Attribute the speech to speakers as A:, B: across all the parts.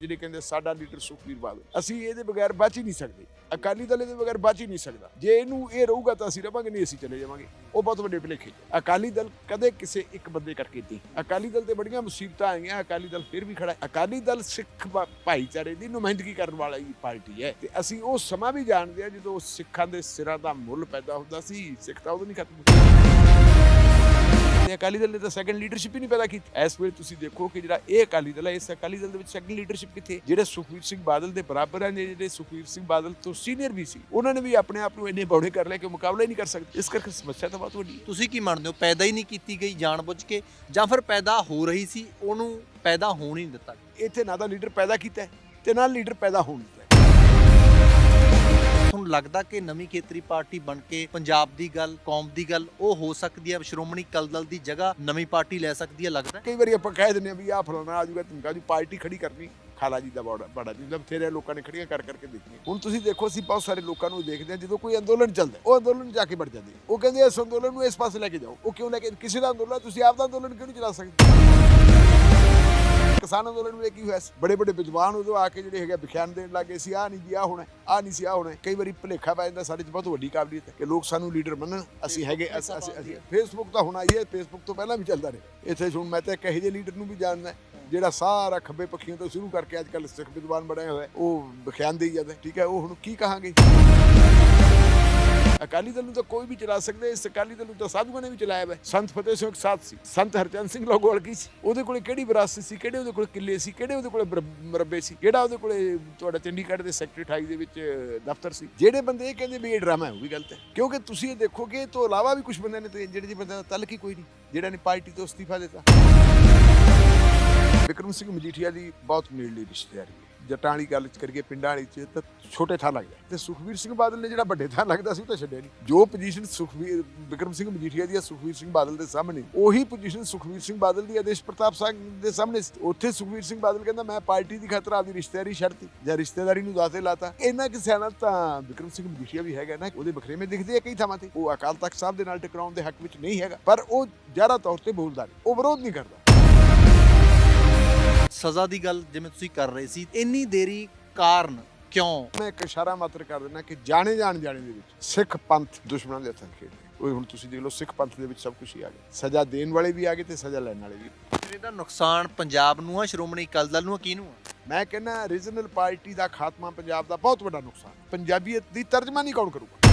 A: ਜਿਹੜੇ ਕਹਿੰਦੇ ਸਾਡਾ ਲੀਡਰ ਸੁਖਬੀਰ ਬਾਦਲ। ਅਸੀਂ ਇਹਦੇ ਬਗੈਰ ਬਚ ਹੀ ਨਹੀਂ ਸਕਦੇ। ਅਕਾਲੀ ਦਲ ਇਹਦੇ ਬਗੈਰ ਬਚ ਹੀ ਨਹੀਂ ਸਕਦਾ। ਜੇ ਇਹਨੂੰ ਇਹ ਰਹੂਗਾ ਤਾਂ ਅਸੀਂ ਰਵਾਂਗੇ, ਨਹੀਂ ਅਸੀਂ ਚਲੇ ਜਾਵਾਂਗੇ। ਉਹ ਬਹੁਤ ਵੱਡੇ ਭੁਲੇਖੇ ਅਕਾਲੀ ਦਲ ਕਦੇ ਕਿਸੇ ਇੱਕ ਬੰਦੇ ਕਰਕੇ ਨਹੀਂ। ਅਕਾਲੀ ਦਲ ਤੇ ਬੜੀਆਂ ਮੁਸੀਬਤਾਂ ਆਈਆਂ, ਅਕਾਲੀ ਦਲ ਫਿਰ ਵੀ ਖੜਾ ਅਕਾਲੀ ਦਲ ਸਿੱਖ ਭਾਈਚਾਰੇ ਦੀ ਨੁਮਾਇੰਦਗੀ ਕਰਨ ਵਾਲੀ ਪਾਰਟੀ ਹੈ। ਤੇ ਅਸੀਂ ਉਹ ਸਮਾਂ ਵੀ ਜਾਣਦੇ ਹਾਂ ਜਦੋਂ ਸਿੱਖਾਂ ਦੇ ਸਿਰਾਂ ਦਾ ਮੁੱਲ ਪੈਦਾ ਹੁੰਦਾ ਸੀ, ਸਿੱਖ ਤਾਂ ਉਦੋਂ ਨਹੀਂ ਖਤਮ ਤੇ ਅਕਾਲੀ ਦਲ ਨੇ ਤਾਂ ਸੈਕੰਡ ਲੀਡਰਸ਼ਿਪ ਹੀ ਨਹੀਂ ਪੈਦਾ ਕੀਤੀ। ਇਸ ਵੇਲੇ ਤੁਸੀਂ ਦੇਖੋ ਕਿ ਜਿਹੜਾ ਇਹ ਅਕਾਲੀ ਦਲ ਹੈ ਇਸ ਅਕਾਲੀ ਦਲ ਦੇ ਵਿੱਚ ਸੈਕੰਡ ਲੀਡਰਸ਼ਿਪ ਕਿੱਥੇ ਹੈ? ਜਿਹੜੇ ਸੁਖਵੀਰ ਸਿੰਘ ਬਾਦਲ ਦੇ ਬਰਾਬਰ ਹਨ ਜਿਹੜੇ ਸੁਖਵੀਰ ਸਿੰਘ ਬਾਦਲ ਤੋਂ ਸੀਨੀਅਰ ਵੀ ਸੀ ਉਹਨਾਂ ਨੇ ਵੀ ਆਪਣੇ ਆਪ ਨੂੰ ਇੰਨੇ ਬੌੜੇ ਕਰ ਲਿਆ ਕਿ ਮੁਕਾਬਲਾ ਹੀ ਨਹੀਂ ਕਰ ਸਕਦੇ। ਇਸ ਕਰਕੇ ਸਮੱਸਿਆ ਤਾਂ ਬਹੁਤ ਵੱਡੀ ਹੈ।
B: ਤੁਸੀਂ ਕੀ ਮੰਨਦੇ ਹੋ? ਪੈਦਾ ਹੀ ਨਹੀਂ ਕੀਤੀ ਗਈ ਜਾਣਬੁੱਝ ਕੇ ਜਾਂ ਫਿਰ ਪੈਦਾ ਹੋ ਰਹੀ ਸੀ ਉਹਨੂੰ ਪੈਦਾ ਹੋਣ ਹੀ ਨਹੀਂ ਦਿੱਤਾ
A: ਇੱਥੇ ਨਾ ਤਾਂ ਲੀਡਰ ਪੈਦਾ ਕੀਤਾ ਹੈ ਤੇ ਨਾ ਲੀਡਰ ਪੈਦਾ ਹੋਣ ਹੈ।
B: ਤੁਹਾਨੂੰ ਲੱਗਦਾ ਕਿ ਨਵੀਂ ਖੇਤਰੀ ਪਾਰਟੀ ਬਣ ਕੇ ਪੰਜਾਬ ਦੀ ਗੱਲ, ਕੌਮ ਦੀ ਗੱਲ, ਉਹ ਹੋ ਸਕਦੀ ਹੈ, ਸ਼੍ਰੋਮਣੀ ਅਕਾਲੀ ਦਲ ਦੀ ਜਗ੍ਹਾ ਨਵੀਂ ਪਾਰਟੀ ਲੈ ਸਕਦੀ ਹੈ, ਲੱਗਦਾ
A: ਕਈ ਵਾਰੀ ਆਪਾਂ ਕਹਿ ਦਿੰਦੇ ਆ ਵੀ ਆਹ ਫਲਾਣਾ ਆ ਜਾਊਗਾ ਤੁਮਕਾ ਦੀ ਪਾਰਟੀ ਖੜੀ ਕਰਨੀ, ਖਾਲਾ ਜੀ ਦਾ ਬੜਾ ਬੜਾ ਜੀ ਜਦ ਲੋਕਾਂ ਨੇ ਖੜੀਆਂ ਕਰ ਕਰਕੇ ਦੇਖੀਆਂ। ਹੁਣ ਤੁਸੀਂ ਦੇਖੋ, ਅਸੀਂ ਬਹੁਤ ਸਾਰੇ ਲੋਕਾਂ ਨੂੰ ਦੇਖਦੇ ਹਾਂ, ਜਦੋਂ ਕੋਈ ਅੰਦੋਲਨ ਚੱਲਦਾ ਉਹ ਅੰਦੋਲਨ ਜਾ ਕੇ ਵੜ ਜਾਂਦੇ ਉਹ ਕਹਿੰਦੇ ਇਸ ਅੰਦੋਲਨ ਨੂੰ ਇਸ ਪਾਸੇ ਲੈ ਕੇ ਜਾਓ। ਉਹ ਕਿਉਂ ਲੈ ਕੇ, ਕਿਸੇ ਦਾ ਅੰਦੋਲਨ, ਤੁਸੀਂ ਆਪ ਦਾ ਅੰਦੋਲਨ ਕਿਉਂ ਨਹੀਂ ਚਲਾ ਸਕਦੇ? ਕਿਸਾਨ ਅੰਦੋਲਨ ਵਿੱਚ ਕੀ ਹੋਇਆ ਸੀ। ਬੜੇ ਬੜੇ ਵਿਦਵਾਨ ਉਦੋਂ ਆ ਕੇ ਜਿਹੜੇ ਹੈਗੇ ਵਿਖਿਆਨ ਦੇਣ ਲੱਗੇ ਸੀ। ਆ ਨਹੀਂ ਜੀ ਆ ਹੋਣਾ ਆ ਨਹੀਂ ਸੀ ਆ ਹੋਣਾ। ਕਈ ਵਾਰੀ ਭੁਲੇਖਾ ਪੈ ਜਾਂਦਾ ਸਾਡੇ 'ਚ ਬਹੁਤ ਵੱਡੀ ਕਾਬਲੀਅਤ ਹੈ ਕਿ ਲੋਕ ਸਾਨੂੰ ਲੀਡਰ ਮੰਨਣ। ਅਸੀਂ ਹੈਗੇ ਅਸੀਂ ਅਸੀਂ- ਫੇਸਬੁੱਕ ਤਾਂ ਹੁਣ ਆਈ ਹੈ ਫੇਸਬੁੱਕ ਤੋਂ ਪਹਿਲਾਂ ਵੀ ਚੱਲਦਾ ਰਿਹਾ। ਇੱਥੇ ਹੁਣ ਮੈਂ ਤਾਂ ਇੱਕ ਇਹੋ ਜਿਹੇ ਲੀਡਰ ਨੂੰ ਵੀ ਜਾਣਦਾ ਜਿਹੜਾ ਸਾਰਾ ਖੱਬੇ ਪੱਖੀਆਂ ਤੋਂ ਸ਼ੁਰੂ ਕਰਕੇ ਅੱਜ ਕੱਲ੍ਹ ਸਿੱਖ ਵਿਦਵਾਨ ਬਣਿਆ ਹੋਇਆ ਉਹ ਵਿਖਿਆਨ ਦੇਈ ਜਾਂਦਾ। ਠੀਕ ਹੈ? ਉਹ ਹੁਣ ਕੀ ਕਹਾਂਗੇ? ਅਕਾਲੀ ਦਲ ਨੂੰ ਤਾਂ ਕੋਈ ਵੀ ਚਲਾ ਸਕਦਾ, ਇਸ ਅਕਾਲੀ ਦਲ ਨੂੰ ਤਾਂ ਸਾਧੂਆਂ ਨੇ ਵੀ ਚਲਾਇਆ ਹੋਇਆ। ਹੈ। ਸੰਤ ਫਤਿਹ ਸਿੰਘ ਸਾਥ ਸੀ, ਸੰਤ ਹਰਚੰਦ ਸਿੰਘ ਲੋਗੋਵਾਲ ਕੀ ਸੀ? ਉਹਦੇ ਕੋਲੇ ਕਿਹੜੀ ਵਿਰਾਸਤ ਸੀ, ਕਿਹੜੇ ਉਹਦੇ ਕੋਲੇ ਕਿੱਲੇ ਸੀ, ਕਿਹੜੇ ਉਹਦੇ ਕੋਲੇ ਮਰਬੇ ਸੀ, ਕਿਹੜਾ ਉਹਦੇ ਕੋਲੇ ਤੁਹਾਡਾ ਚੰਡੀਗੜ੍ਹ ਦੇ ਸੈਕਟਰੀ 28 ਦੇ ਵਿੱਚ ਦਫ਼ਤਰ ਸੀ? ਜਿਹੜੇ ਬੰਦੇ ਇਹ ਕਹਿੰਦੇ ਵੀ ਇਹ ਡਰਾਮਾ ਹੈ, ਉਹ ਵੀ ਗਲਤ ਹੈ। ਕਿਉਂਕਿ ਤੁਸੀਂ ਇਹ ਦੇਖੋਗੇ, ਇਹ ਤੋਂ ਇਲਾਵਾ ਵੀ ਕੁਝ ਬੰਦੇ ਨੇ ਤੇ ਜਿਹੜੇ ਜਿਹੇ ਬੰਦੇ ਦਾ ਤਲਕ ਹੀ ਕੋਈ ਨਹੀਂ, ਜਿਹੜਾ ਨੇ ਪਾਰਟੀ ਤੋਂ ਅਸਤੀਫਾ ਦਿੱਤਾ। ਵਿਕਰਮ ਸਿੰਘ ਮਜੀਠੀਆ ਦੀ ਬਹੁਤ ਨੇੜਲੀ ਰਿਸ਼ਤੇਦਾਰੀ ਜੱਟਾਂ ਵਾਲੀ ਗੱਲ ਚ ਕਰੀਏ, ਪਿੰਡਾਂ ਵਾਲੀ ਚ, ਤਾਂ ਛੋਟੇ ਥਾਂ ਲੱਗਦਾ। ਤੇ ਸੁਖਵੀਰ ਸਿੰਘ ਬਾਦਲ ਨੇ ਜਿਹੜਾ ਵੱਡੇ ਥਾਂ ਲੱਗਦਾ ਸੀ, ਉਹ ਤਾਂ ਛੱਡਿਆ ਨਹੀਂ ਜੋ ਪੋਜੀਸ਼ਨ ਸੁਖਵੀਰ, ਵਿਕਰਮ ਸਿੰਘ ਮਜੀਠੀਆ ਦੀ ਆ, ਸੁਖਵੀਰ ਸਿੰਘ ਬਾਦਲ ਦੇ ਸਾਹਮਣੇ। ਉਹੀ ਪੋਜੀਸ਼ਨ ਸੁਖਵੀਰ ਸਿੰਘ ਬਾਦਲ ਦੀ ਆਦੇਸ਼ ਪ੍ਰਤਾਪ ਸਿੰਘ ਦੇ ਸਾਹਮਣੇ ਸੀ। ਉੱਥੇ ਸੁਖਵੀਰ ਸਿੰਘ ਬਾਦਲ ਕਹਿੰਦਾ, ਮੈਂ ਪਾਰਟੀ ਦੀ ਖਾਤਰ ਆਪਦੀ ਰਿਸ਼ਤੇਦਾਰੀ ਛੱਡਤੀ, ਜਾਂ ਰਿਸ਼ਤੇਦਾਰੀ ਨੂੰ ਦਾਤੇ ਲਾਤਾ। ਇਹਨਾਂ ਕਿਸੇ ਨਾਲ ਤਾਂ ਵਿਕਰਮ ਸਿੰਘ ਮਜੀਠੀਆ ਵੀ ਹੈਗਾ ਨਾ, ਉਹਦੇ ਬਖਰੇਵੇਂ ਦਿਖਦੇ ਆ ਕਈ ਥਾਵਾਂ ਤੇ। ਉਹ ਅਕਾਲ ਤਖਤ ਸਾਹਿਬ ਦੇ ਨਾਲ ਟਕਰਾਉਣ ਦੇ ਹੱਕ ਵਿੱਚ ਨਹੀਂ ਹੈਗਾ, ਪਰ ਉਹ ਜ਼ਿਆਦਾ ਤੌਰ ਤੇ ਬੋਲਦਾ ਨਹੀਂ ਉਹ ਵਿਰੋਧ ਨਹੀਂ ਕਰਦਾ।
B: ਸਜ਼ਾ ਦੀ ਗੱਲ ਜਿਵੇਂ ਤੁਸੀਂ ਕਰ ਰਹੇ ਸੀ ਇੰਨੀ ਦੇਰੀ ਕਾਰਨ ਕਿਉਂ?
A: ਮੈਂ ਇੱਕ ਇਸ਼ਾਰਾ ਮਾਤਰ ਕਰ ਦਿੰਦਾ ਕਿ ਜਾਣੇ ਜਾਣ ਜਾਣੇ ਦੇ ਵਿੱਚ ਸਿੱਖ ਪੰਥ ਦੁਸ਼ਮਣਾਂ ਦੇ ਹੱਥਾਂ ਖੇਡਦੇ ਉਹ ਹੁਣ ਤੁਸੀਂ ਦੇਖ ਲਓ ਸਿੱਖ ਪੰਥ ਦੇ ਵਿੱਚ ਸਭ ਕੁਝ ਹੀ ਆ ਗਿਆ। ਸਜ਼ਾ ਦੇਣ ਵਾਲੇ ਵੀ ਆ ਗਏ ਤੇ ਸਜ਼ਾ ਲੈਣ ਵਾਲੇ ਵੀ
B: ਇਹਦਾ ਨੁਕਸਾਨ ਪੰਜਾਬ ਨੂੰ ਆ ਸ਼੍ਰੋਮਣੀ ਅਕਾਲੀ ਦਲ ਨੂੰ ਆ ਕਿਹਨੂੰ ਆ?
A: ਮੈਂ ਕਹਿੰਦਾ ਰੀਜਨਲ ਪਾਰਟੀ ਦਾ ਖਾਤਮਾ ਪੰਜਾਬ ਦਾ ਬਹੁਤ ਵੱਡਾ ਨੁਕਸਾਨ ਪੰਜਾਬੀਅਤ ਦੀ ਤਰਜਮਾਨੀ ਕੌਣ ਕਰੂਗਾ?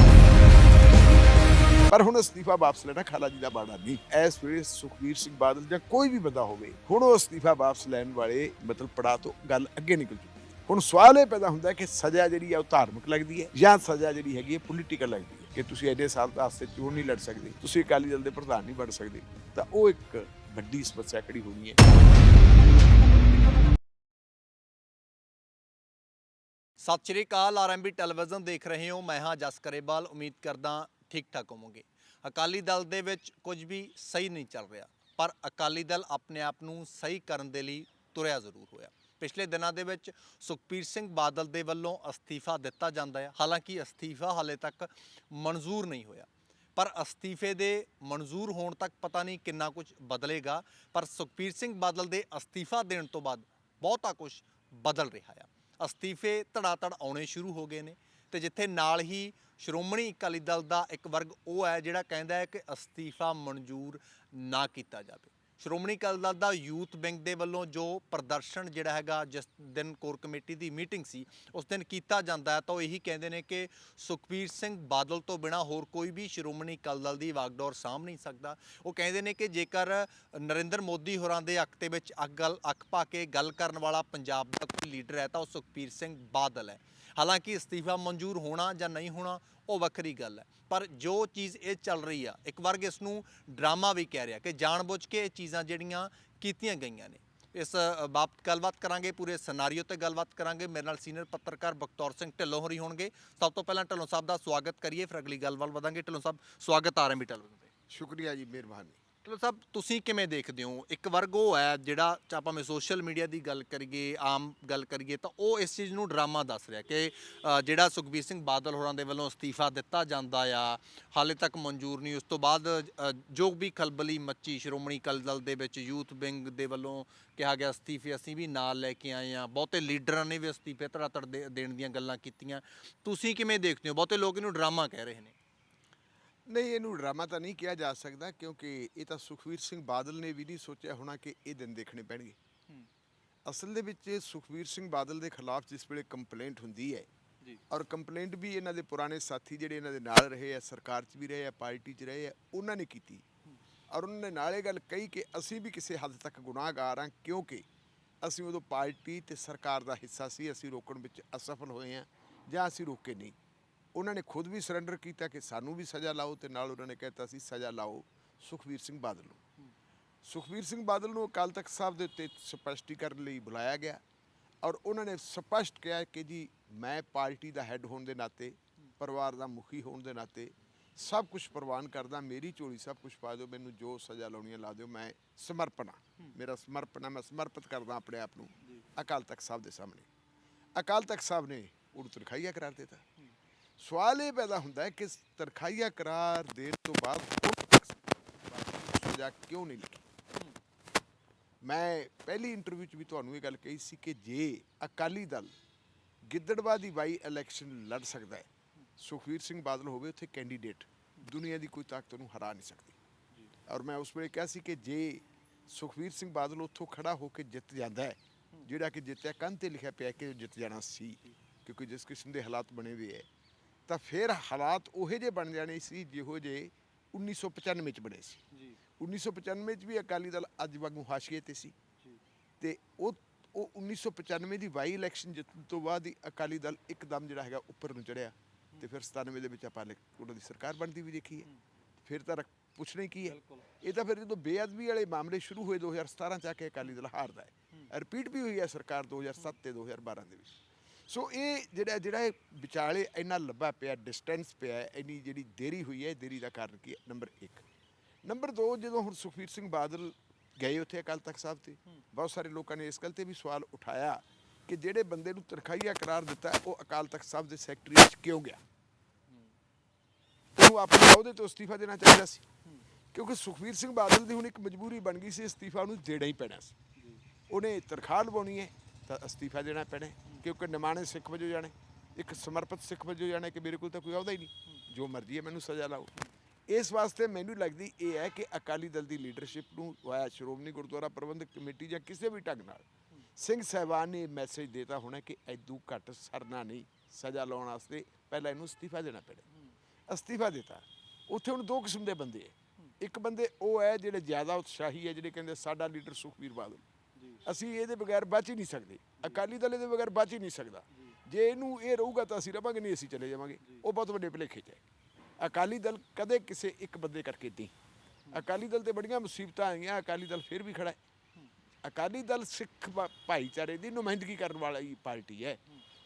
A: ਪਰ ਹੁਣ ਅਸਤੀਫਾ ਵਾਪਸ ਲੈਣਾ ਖਾਲਾ ਜੀ ਦਾ ਬਾੜਾ ਨਹੀਂ। ਇਸ ਵੇਲੇ ਸੁਖਵੀਰ ਸਿੰਘ ਬਾਦਲ ਜਾਂ ਕੋਈ ਵੀ ਬੰਦਾ ਹੋਵੇ, ਹੁਣ ਉਹ ਅਸਤੀਫਾ ਵਾਪਸ ਲੈਣ ਵਾਲੇ ਮਤਲਬ ਪੜਾ ਤੋਂ ਗੱਲ ਅੱਗੇ ਨਿਕਲ ਚੁੱਕੀ ਹੁਣ ਸਵਾਲ ਇਹ ਪੈਦਾ ਹੁੰਦਾ ਕਿ ਸਜ਼ਾ ਜਿਹੜੀ ਹੈ ਉਹ ਧਾਰਮਿਕ ਲੱਗਦੀ ਹੈ ਜਾਂ ਸਜ਼ਾ ਜਿਹੜੀ ਹੈਗੀ ਹੈ ਪੋਲੀਟੀਕਲ ਲੱਗਦੀ ਹੈ? ਕਿ ਤੁਸੀਂ ਐਡੇ ਸਾਲ ਵਾਸਤੇ ਚੋਣ ਨਹੀਂ ਲੜ ਸਕਦੇ, ਤੁਸੀਂ ਅਕਾਲੀ ਦਲ ਦੇ ਪ੍ਰਧਾਨ ਨਹੀਂ ਬਣ ਸਕਦੇ, ਤਾਂ ਉਹ ਇੱਕ ਵੱਡੀ ਸਮੱਸਿਆ ਖੜੀ ਹੋਣੀ ਹੈ।
B: ਸਤਿ ਸ਼੍ਰੀ ਅਕਾਲ ਆਰਐਮਬੀ ਟੈਲੀਵਿਜ਼ਨ ਦੇਖ ਰਹੇ ਹੋ, ਮੈਂ ਹਾਂ ਜਸ ਕਰੇਵਾਲ ਉਮੀਦ ਕਰਦਾ ਠੀਕ ਠਾਕ ਹੋਵੋਗੇ। ਅਕਾਲੀ ਦਲ ਦੇ ਵਿੱਚ ਕੁਝ ਵੀ ਸਹੀ ਨਹੀਂ ਚੱਲ ਰਿਹਾ, ਪਰ ਅਕਾਲੀ ਦਲ ਆਪਣੇ ਆਪ ਨੂੰ ਸਹੀ ਕਰਨ ਦੇ ਲਈ ਤੁਰਿਆ ਜ਼ਰੂਰ ਹੋਇਆ। ਪਿਛਲੇ ਦਿਨਾਂ ਦੇ ਵਿੱਚ ਸੁਖਪੀਰ ਸਿੰਘ ਬਾਦਲ ਦੇ ਵੱਲੋਂ ਅਸਤੀਫਾ ਦਿੱਤਾ ਜਾਂਦਾ ਹੈ। ਹਾਲਾਂਕਿ ਅਸਤੀਫਾ ਹਾਲੇ ਤੱਕ ਮਨਜ਼ੂਰ ਨਹੀਂ ਹੋਇਆ। ਪਰ ਅਸਤੀਫੇ ਦੇ ਮਨਜ਼ੂਰ ਹੋਣ ਤੱਕ ਪਤਾ ਨਹੀਂ ਕਿੰਨਾ ਕੁਝ ਬਦਲੇਗਾ, ਪਰ ਸੁਖਪੀਰ ਸਿੰਘ ਬਾਦਲ ਦੇ ਅਸਤੀਫਾ ਦੇਣ ਤੋਂ ਬਾਅਦ ਬਹੁਤਾ ਕੁਝ ਬਦਲ ਰਿਹਾ ਆ ਅਸਤੀਫੇ ਧੜਾਧੜ ਆਉਣੇ ਸ਼ੁਰੂ ਹੋ ਗਏ ਨੇ। ਤੇ ਜਿੱਥੇ ਨਾਲ ਹੀ ਸ਼੍ਰੋਮਣੀ ਅਕਾਲੀ ਦਲ ਦਾ ਇੱਕ ਵਰਗ ਉਹ ਹੈ ਜਿਹੜਾ ਕਹਿੰਦਾ ਹੈ ਕਿ ਅਸਤੀਫਾ ਮਨਜ਼ੂਰ ਨਾ ਕੀਤਾ ਜਾਵੇ। ਸ਼੍ਰੋਮਣੀ ਅਕਾਲੀ ਦਲ ਦਾ ਯੂਥ ਵਿੰਗ ਦੇ ਵੱਲੋਂ ਜੋ ਪ੍ਰਦਰਸ਼ਨ ਜਿਹੜਾ ਹੈਗਾ, ਜਿਸ ਦਿਨ ਕੋਰ ਕਮੇਟੀ ਦੀ ਮੀਟਿੰਗ ਸੀ, ਉਸ ਦਿਨ ਕੀਤਾ ਜਾਂਦਾ ਹੈ। ਤਾਂ ਉਹ ਇਹੀ ਕਹਿੰਦੇ ਨੇ ਕਿ ਸੁਖਬੀਰ ਸਿੰਘ ਬਾਦਲ ਤੋਂ ਬਿਨਾ ਹੋਰ ਕੋਈ ਵੀ ਸ਼੍ਰੋਮਣੀ ਅਕਾਲੀ ਦਲ ਦੀ ਵਾਗਡੋਰ ਸਾਂਭ ਨਹੀਂ ਸਕਦਾ। ਉਹ ਕਹਿੰਦੇ ਨੇ ਕਿ ਜੇਕਰ ਨਰਿੰਦਰ ਮੋਦੀ ਹੋਰਾਂ ਦੇ ਅੱਖ ਦੇ ਵਿੱਚ ਅੱਗ ਗੱਲ ਅੱਖ ਪਾ ਕੇ ਗੱਲ ਕਰਨ ਵਾਲਾ ਪੰਜਾਬ ਦਾ ਕੋਈ ਲੀਡਰ ਹੈ, ਤਾਂ ਉਹ ਸੁਖਬੀਰ ਸਿੰਘ ਬਾਦਲ ਹੈ। ਹਾਲਾਂਕਿ ਅਸਤੀਫਾ ਮਨਜ਼ੂਰ ਹੋਣਾ ਜਾਂ ਨਹੀਂ ਹੋਣਾ, ਉਹ ਵੱਖਰੀ ਗੱਲ ਹੈ। ਪਰ ਜੋ ਚੀਜ਼ ਇਹ ਚੱਲ ਰਹੀ ਆ, ਇੱਕ ਵਰਗ ਇਸ ਨੂੰ ਡਰਾਮਾ ਵੀ ਕਹਿ ਰਿਹਾ ਕਿ ਜਾਣਬੁੱਝ ਕੇ ਇਹ ਚੀਜ਼ਾਂ ਜਿਹੜੀਆਂ ਕੀਤੀਆਂ ਗਈਆਂ ਨੇ। ਇਸ ਬਾਬਤ ਗੱਲਬਾਤ ਕਰਾਂਗੇ, ਪੂਰੇ ਸਿਨਾਰੀਓ ਤੇ ਗੱਲਬਾਤ ਕਰਾਂਗੇ। ਮੇਰੇ ਨਾਲ ਸੀਨੀਅਰ ਪੱਤਰਕਾਰ ਬਖਤੌਰ ਸਿੰਘ ਢਿੱਲੋਂ ਹੋਰੀ ਹੋਣਗੇ। ਸਭ ਤੋਂ ਪਹਿਲਾਂ ਢਿੱਲੋਂ ਸਾਹਿਬ ਦਾ ਸਵਾਗਤ ਕਰੀਏ, ਫਿਰ ਅਗਲੀ ਗੱਲ ਵੱਲ ਵਧਾਂਗੇ। ਢਿੱਲੋਂ ਸਾਹਿਬ, ਸਵਾਗਤ ਆ ਰਿਹਾ ਟੈਲੀਵਿਜ਼ਨ ਤੇ
A: ਸ਼ੁਕਰੀਆ ਜੀ, ਮਿਹਰਬਾਨੀ।
B: ਚਲੋ ਸਾਹਿਬ ਤੁਸੀਂ ਕਿਵੇਂ ਦੇਖਦੇ ਹੋ? ਇੱਕ ਵਰਗ ਉਹ ਹੈ ਜਿਹੜਾ ਆਪਾਂ ਮੈਂ ਸੋਸ਼ਲ ਮੀਡੀਆ ਦੀ ਗੱਲ ਕਰੀਏ ਆਮ ਗੱਲ ਕਰੀਏ ਤਾਂ ਉਹ ਇਸ ਚੀਜ਼ ਨੂੰ ਡਰਾਮਾ ਦੱਸ ਰਿਹਾ ਕਿ ਅ, ਜਿਹੜਾ ਸੁਖਬੀਰ ਸਿੰਘ ਬਾਦਲ ਹੋਰਾਂ ਦੇ ਵੱਲੋਂ ਅਸਤੀਫਾ ਦਿੱਤਾ ਜਾਂਦਾ ਆ ਹਾਲੇ ਤੱਕ ਮਨਜ਼ੂਰ ਨਹੀਂ। ਉਸ ਤੋਂ ਬਾਅਦ ਅ, ਜੋ ਵੀ ਖਲਬਲੀ ਮੱਚੀ ਸ਼੍ਰੋਮਣੀ ਅਕਾਲੀ ਦਲ ਦੇ ਵਿੱਚ ਯੂਥ ਵਿੰਗ ਦੇ ਵੱਲੋਂ ਕਿਹਾ ਗਿਆ ਅਸਤੀਫੇ ਅਸੀਂ ਵੀ ਨਾਲ ਲੈ ਕੇ ਆਏ ਆ ਬਹੁਤੇ ਲੀਡਰਾਂ ਨੇ ਵੀ ਅਸਤੀਫੇ ਧੜਾ ਧੜ ਦੇ ਦੇਣ ਦੀਆਂ ਗੱਲਾਂ ਕੀਤੀਆਂ। ਤੁਸੀਂ ਕਿਵੇਂ ਦੇਖਦੇ ਹੋ? ਬਹੁਤੇ ਲੋਕ ਇਹਨੂੰ ਡਰਾਮਾ ਕਹਿ ਰਹੇ ਨੇ।
A: ਨਹੀਂ ਇਹਨੂੰ ਡਰਾਮਾ ਤਾਂ ਨਹੀਂ ਕਿਹਾ ਜਾ ਸਕਦਾ ਕਿਉਂਕਿ ਇਹ ਤਾਂ ਸੁਖਵੀਰ ਸਿੰਘ ਬਾਦਲ ਨੇ ਵੀ ਨਹੀਂ ਸੋਚਿਆ ਹੋਣਾ ਕਿ ਇਹ ਦਿਨ ਦੇਖਣੇ ਪੈਣਗੇ। ਅਸਲ ਦੇ ਵਿੱਚ ਸੁਖਵੀਰ ਸਿੰਘ ਬਾਦਲ ਦੇ ਖਿਲਾਫ ਜਿਸ ਵੇਲੇ ਕੰਪਲੇਂਟ ਹੁੰਦੀ ਹੈ
B: ਜੀ।
A: ਔਰ ਕੰਪਲੇਂਟ ਵੀ ਇਹਨਾਂ ਦੇ ਪੁਰਾਣੇ ਸਾਥੀ ਜਿਹੜੇ ਇਹਨਾਂ ਦੇ ਨਾਲ ਰਹੇ ਆ ਸਰਕਾਰ 'ਚ ਵੀ ਰਹੇ ਆ ਪਾਰਟੀ 'ਚ ਰਹੇ ਆ ਉਹਨਾਂ ਨੇ ਕੀਤੀ। ਔਰ ਉਹਨਾਂ ਨੇ ਨਾਲੇ ਗੱਲ ਕਹੀ ਕਿ ਅਸੀਂ ਵੀ ਕਿਸੇ ਹੱਦ ਤੱਕ ਗੁਨਾਹਗਾਰ ਹਾਂ ਕਿਉਂਕਿ ਅਸੀਂ ਉਦੋਂ ਪਾਰਟੀ ਤੇ ਸਰਕਾਰ ਦਾ ਹਿੱਸਾ ਸੀ ਅਸੀਂ ਰੋਕਣ ਵਿੱਚ ਅਸਫਲ ਹੋਏ ਹਾਂ ਜਾਂ ਅਸੀਂ ਰੋਕੇ ਨਹੀਂ। ਉਹਨਾਂ ਨੇ ਖੁਦ ਵੀ ਸਰੈਂਡਰ ਕੀਤਾ ਕਿ ਸਾਨੂੰ ਵੀ ਸਜ਼ਾ ਲਾਓ ਤੇ ਨਾਲ ਉਹਨਾਂ ਨੇ ਕਹਿਤਾ ਸੀ ਸਜ਼ਾ ਲਾਓ ਸੁਖਵੀਰ ਸਿੰਘ ਬਾਦਲ ਨੂੰ। ਸੁਖਵੀਰ ਸਿੰਘ ਬਾਦਲ ਨੂੰ ਅਕਾਲ ਤਖਤ ਸਾਹਿਬ ਦੇ ਉੱਤੇ ਸਪਸ਼ਟੀਕਰਨ ਲਈ ਬੁਲਾਇਆ ਗਿਆ ਔਰ ਉਹਨਾਂ ਨੇ ਸਪਸ਼ਟ ਕਿਹਾ ਕਿ ਜੀ ਮੈਂ ਪਾਰਟੀ ਦਾ ਹੈੱਡ ਹੋਣ ਦੇ ਨਾਤੇ ਪਰਿਵਾਰ ਦਾ ਮੁਖੀ ਹੋਣ ਦੇ ਨਾਤੇ ਸਭ ਕੁਝ ਪ੍ਰਵਾਨ ਕਰਦਾ ਮੇਰੀ ਝੋਲੀ ਸਭ ਕੁਝ ਪਾ ਦਿਓ ਮੈਨੂੰ ਜੋ ਸਜ਼ਾ ਲਾਉਣੀ ਹੈ ਲਾ ਦਿਓ ਮੈਂ ਸਮਰਪਣ ਮੇਰਾ ਸਮਰਪਣ ਮੈਂ ਸਮਰਪਿਤ ਕਰਦਾ ਆਪਣੇ ਆਪ ਨੂੰ ਅਕਾਲ ਤਖਤ ਸਾਹਿਬ ਦੇ ਸਾਹਮਣੇ। ਅਕਾਲ ਤਖਤ ਸਾਹਿਬ ਨੇ ਉਹਨੂੰ ਤਨਖਾਹੀਆ ਕਰਾਰ ਦਿੱਤਾ। ਸਵਾਲ ਇਹ ਪੈਦਾ ਹੁੰਦਾ ਹੈ ਕਿ ਤਨਖਾਹੀਆ ਕਰਾਰ ਦੇਣ ਤੋਂ ਬਾਅਦ ਸਜ਼ਾ ਕਿਉਂ ਨਹੀਂ ਲਿਖੀ ਮੈਂ ਪਹਿਲੀ ਇੰਟਰਵਿਊ 'ਚ ਵੀ ਤੁਹਾਨੂੰ ਇਹ ਗੱਲ ਕਹੀ ਸੀ ਕਿ ਜੇ ਅਕਾਲੀ ਦਲ ਗਿੱਦੜਵਾ ਦੀ ਬਾਈ ਇਲੈਕਸ਼ਨ ਲੜ ਸਕਦਾ ਹੈ ਸੁਖਵੀਰ ਸਿੰਘ ਬਾਦਲ ਹੋਵੇ ਉੱਥੇ ਕੈਂਡੀਡੇਟ ਦੁਨੀਆ ਦੀ ਕੋਈ ਤਾਕਤ ਉਹਨੂੰ ਹਰਾ ਨਹੀਂ ਸਕਦੀ। ਔਰ ਮੈਂ ਉਸ ਵੇਲੇ ਕਿਹਾ ਸੀ ਕਿ ਜੇ ਸੁਖਵੀਰ ਸਿੰਘ ਬਾਦਲ ਉੱਥੋਂ ਖੜਾ ਹੋ ਕੇ ਜਿੱਤ ਜਾਂਦਾ ਹੈ ਜਿਹੜਾ ਕਿ ਜਿੱਤਿਆ ਕੰਨ ਤੇ ਲਿਖਿਆ ਪਿਆ ਕਿ ਜਿੱਤ ਜਾਣਾ ਸੀ ਕਿਉਂਕਿ ਜਿਸ ਕਿਸਮ ਦੇ ਹਾਲਾਤ ਬਣੇ ਹੋਏ ਹੈ ਤਾਂ ਫਿਰ ਹਾਲਾਤ ਉਹੇ ਜਿਹੇ ਬਣ ਜਾਣੇ ਸੀ ਜਿਹੋ ਜਿਹੇ 1995 ਚ ਬਣੇ ਸੀ।
B: ਜੀ।
A: 1995 ਚ ਵੀ ਅਕਾਲੀ ਦਲ ਅੱਜ ਵਾਂਗੂ ਹਾਸ਼ੀਏ ਤੇ ਸੀ।
B: ਜੀ।
A: ਤੇ ਉਹ ਉਹ 1995 ਦੀ ਵਾਈ ਇਲੈਕਸ਼ਨ ਜਿੱਤਣ ਤੋਂ ਬਾਅਦ ਹੀ ਅਕਾਲੀ ਦਲ ਇੱਕਦਮ ਜਿਹੜਾ ਹੈਗਾ ਉੱਪਰ ਨੂੰ ਚੜਿਆ ਤੇ ਫਿਰ 97 ਦੇ ਵਿੱਚ ਆਪਾਂ ਉਹਨਾਂ ਦੀ ਸਰਕਾਰ ਬਣਦੀ ਵੀ ਦੇਖੀ ਹੈ। ਫਿਰ ਤਾਂ ਪੁੱਛਣਾ ਕੀ ਹੈ। ਇਹ ਤਾਂ ਫਿਰ ਜਦੋਂ ਬੇਅਦਬੀ ਵਾਲੇ ਮਾਮਲੇ ਸ਼ੁਰੂ ਹੋਏ 2017 ਚ ਆ ਕੇ ਅਕਾਲੀ ਦਲ ਹਾਰਦਾ ਹੈ। ਰਿਪੀਟ ਵੀ ਹੋਈ ਹੈ ਸਰਕਾਰ 2007 ਤੇ 2012 ਦੇ ਵਿੱਚ। ਸੋ ਇਹ ਜਿਹੜਾ ਜਿਹੜਾ ਇਹ ਵਿਚਾਲੇ ਇੰਨਾ ਲੰਬਾ ਪਿਆ ਡਿਸਟੈਂਸ ਪਿਆ ਹੈ, ਇੰਨੀ ਜਿਹੜੀ ਦੇਰੀ ਹੋਈ ਹੈ ਦੇਰੀ ਦਾ ਕਾਰਨ ਕੀ ਹੈ? ਨੰਬਰ 1 ਨੰਬਰ 2 ਜਦੋਂ ਹੁਣ ਸੁਖਵੀਰ ਸਿੰਘ ਬਾਦਲ ਗਏ ਉੱਥੇ ਅਕਾਲ ਤਖਤ ਸਾਹਿਬ ਤੇ ਬਹੁਤ ਸਾਰੇ ਲੋਕਾਂ ਨੇ ਇਸ ਗੱਲ ਤੇ ਵੀ ਸਵਾਲ ਉਠਾਇਆ ਕਿ ਜਿਹੜੇ ਬੰਦੇ ਨੂੰ ਤਨਖਾਹੀਆ ਕਰਾਰ ਦਿੱਤਾ ਉਹ ਅਕਾਲ ਤਖਤ ਸਾਹਿਬ ਦੇ ਸੈਕਟਰੀ ਵਿੱਚ ਕਿਉਂ ਗਿਆ? ਉਹਨੂੰ ਆਪਣੇ ਅਹੁਦੇ ਤੋਂ ਅਸਤੀਫਾ ਦੇਣਾ ਚਾਹੀਦਾ ਸੀ। ਕਿਉਂਕਿ ਸੁਖਵੀਰ ਸਿੰਘ ਬਾਦਲ ਦੀ ਹੁਣ ਇੱਕ ਮਜਬੂਰੀ ਬਣ ਗਈ ਸੀ ਅਸਤੀਫਾ ਉਹਨੂੰ ਦੇਣਾ ਹੀ ਪੈਣਾ ਸੀ। ਉਹਨੇ ਤਨਖਾਹ ਲਵਾਉਣੀ ਹੈ ਤਾਂ ਅਸਤੀਫਾ ਦੇਣਾ ਪੈਣਾ ਕਿਉਂਕਿ ਨਿਮਾਣੇ ਸਿੱਖ ਵਜੋਂ ਜਾਣੇ, ਇੱਕ ਸਮਰਪਿਤ ਸਿੱਖ ਵਜੋਂ ਜਾਣੇ ਕਿ ਮੇਰੇ ਕੋਲ ਤਾਂ ਕੋਈ ਅਹੁਦਾ ਹੀ ਨਹੀਂ। ਜੋ ਮਰਜ਼ੀ ਹੈ ਮੈਨੂੰ ਸਜ਼ਾ ਲਾਓ। ਇਸ ਵਾਸਤੇ ਮੈਨੂੰ ਲੱਗਦੀ ਇਹ ਹੈ ਕਿ ਅਕਾਲੀ ਦਲ ਦੀ ਲੀਡਰਸ਼ਿਪ ਨੂੰ ਵਾਇਆ ਸ਼੍ਰੋਮਣੀ ਗੁਰਦੁਆਰਾ ਪ੍ਰਬੰਧਕ ਕਮੇਟੀ ਜਾਂ ਕਿਸੇ ਵੀ ਢੰਗ ਨਾਲ ਸਿੰਘ ਸਾਹਿਬਾਨ ਨੇ ਮੈਸੇਜ ਦਿੱਤਾ ਹੋਣਾ ਕਿ ਐਦੂ ਘੱਟ ਸਰਨਾ ਨਹੀਂ, ਸਜ਼ਾ ਲਾਉਣ ਵਾਸਤੇ ਪਹਿਲਾਂ ਇਹਨੂੰ ਅਸਤੀਫਾ ਦੇਣਾ ਪੈਣਾ ਅਸਤੀਫਾ ਦਿੱਤਾ। ਉੱਥੇ ਹੁਣ ਦੋ ਕਿਸਮ ਦੇ ਬੰਦੇ ਹੈ ਇੱਕ ਬੰਦੇ ਉਹ ਹੈ ਜਿਹੜੇ ਜ਼ਿਆਦਾ ਉਤਸ਼ਾਹੀ ਹੈ, ਜਿਹੜੇ ਕਹਿੰਦੇ ਸਾਡਾ ਲੀਡਰ ਸੁਖਬੀਰ ਬਾਦਲ। ਅਸੀਂ ਇਹਦੇ ਬਗੈਰ ਬਚ ਹੀ ਨਹੀਂ ਸਕਦੇ। ਅਕਾਲੀ ਦਲ ਇਹਦੇ ਬਗੈਰ ਬਚ ਹੀ ਨਹੀਂ ਸਕਦਾ। ਜੇ ਇਹਨੂੰ ਇਹ ਰਹੂਗਾ ਤਾਂ ਅਸੀਂ ਰਵਾਂਗੇ ਨਹੀਂ ਅਸੀਂ ਚਲੇ ਜਾਵਾਂਗੇ। ਉਹ ਬਹੁਤ ਵੱਡੇ ਭੁਲੇਖੇ 'ਚ ਹੈ। ਅਕਾਲੀ ਦਲ ਕਦੇ ਕਿਸੇ ਇੱਕ ਬੰਦੇ ਕਰਕੇ ਨਹੀਂ। ਅਕਾਲੀ ਦਲ ਤੇ ਬੜੀਆਂ ਮੁਸੀਬਤਾਂ ਆਈਆਂ ਅਕਾਲੀ ਦਲ ਫਿਰ ਵੀ ਖੜਾ ਹੈ। ਅਕਾਲੀ ਦਲ ਸਿੱਖ ਭਾਈਚਾਰੇ ਦੀ ਨੁਮਾਇੰਦਗੀ ਕਰਨ ਵਾਲੀ ਪਾਰਟੀ ਹੈ।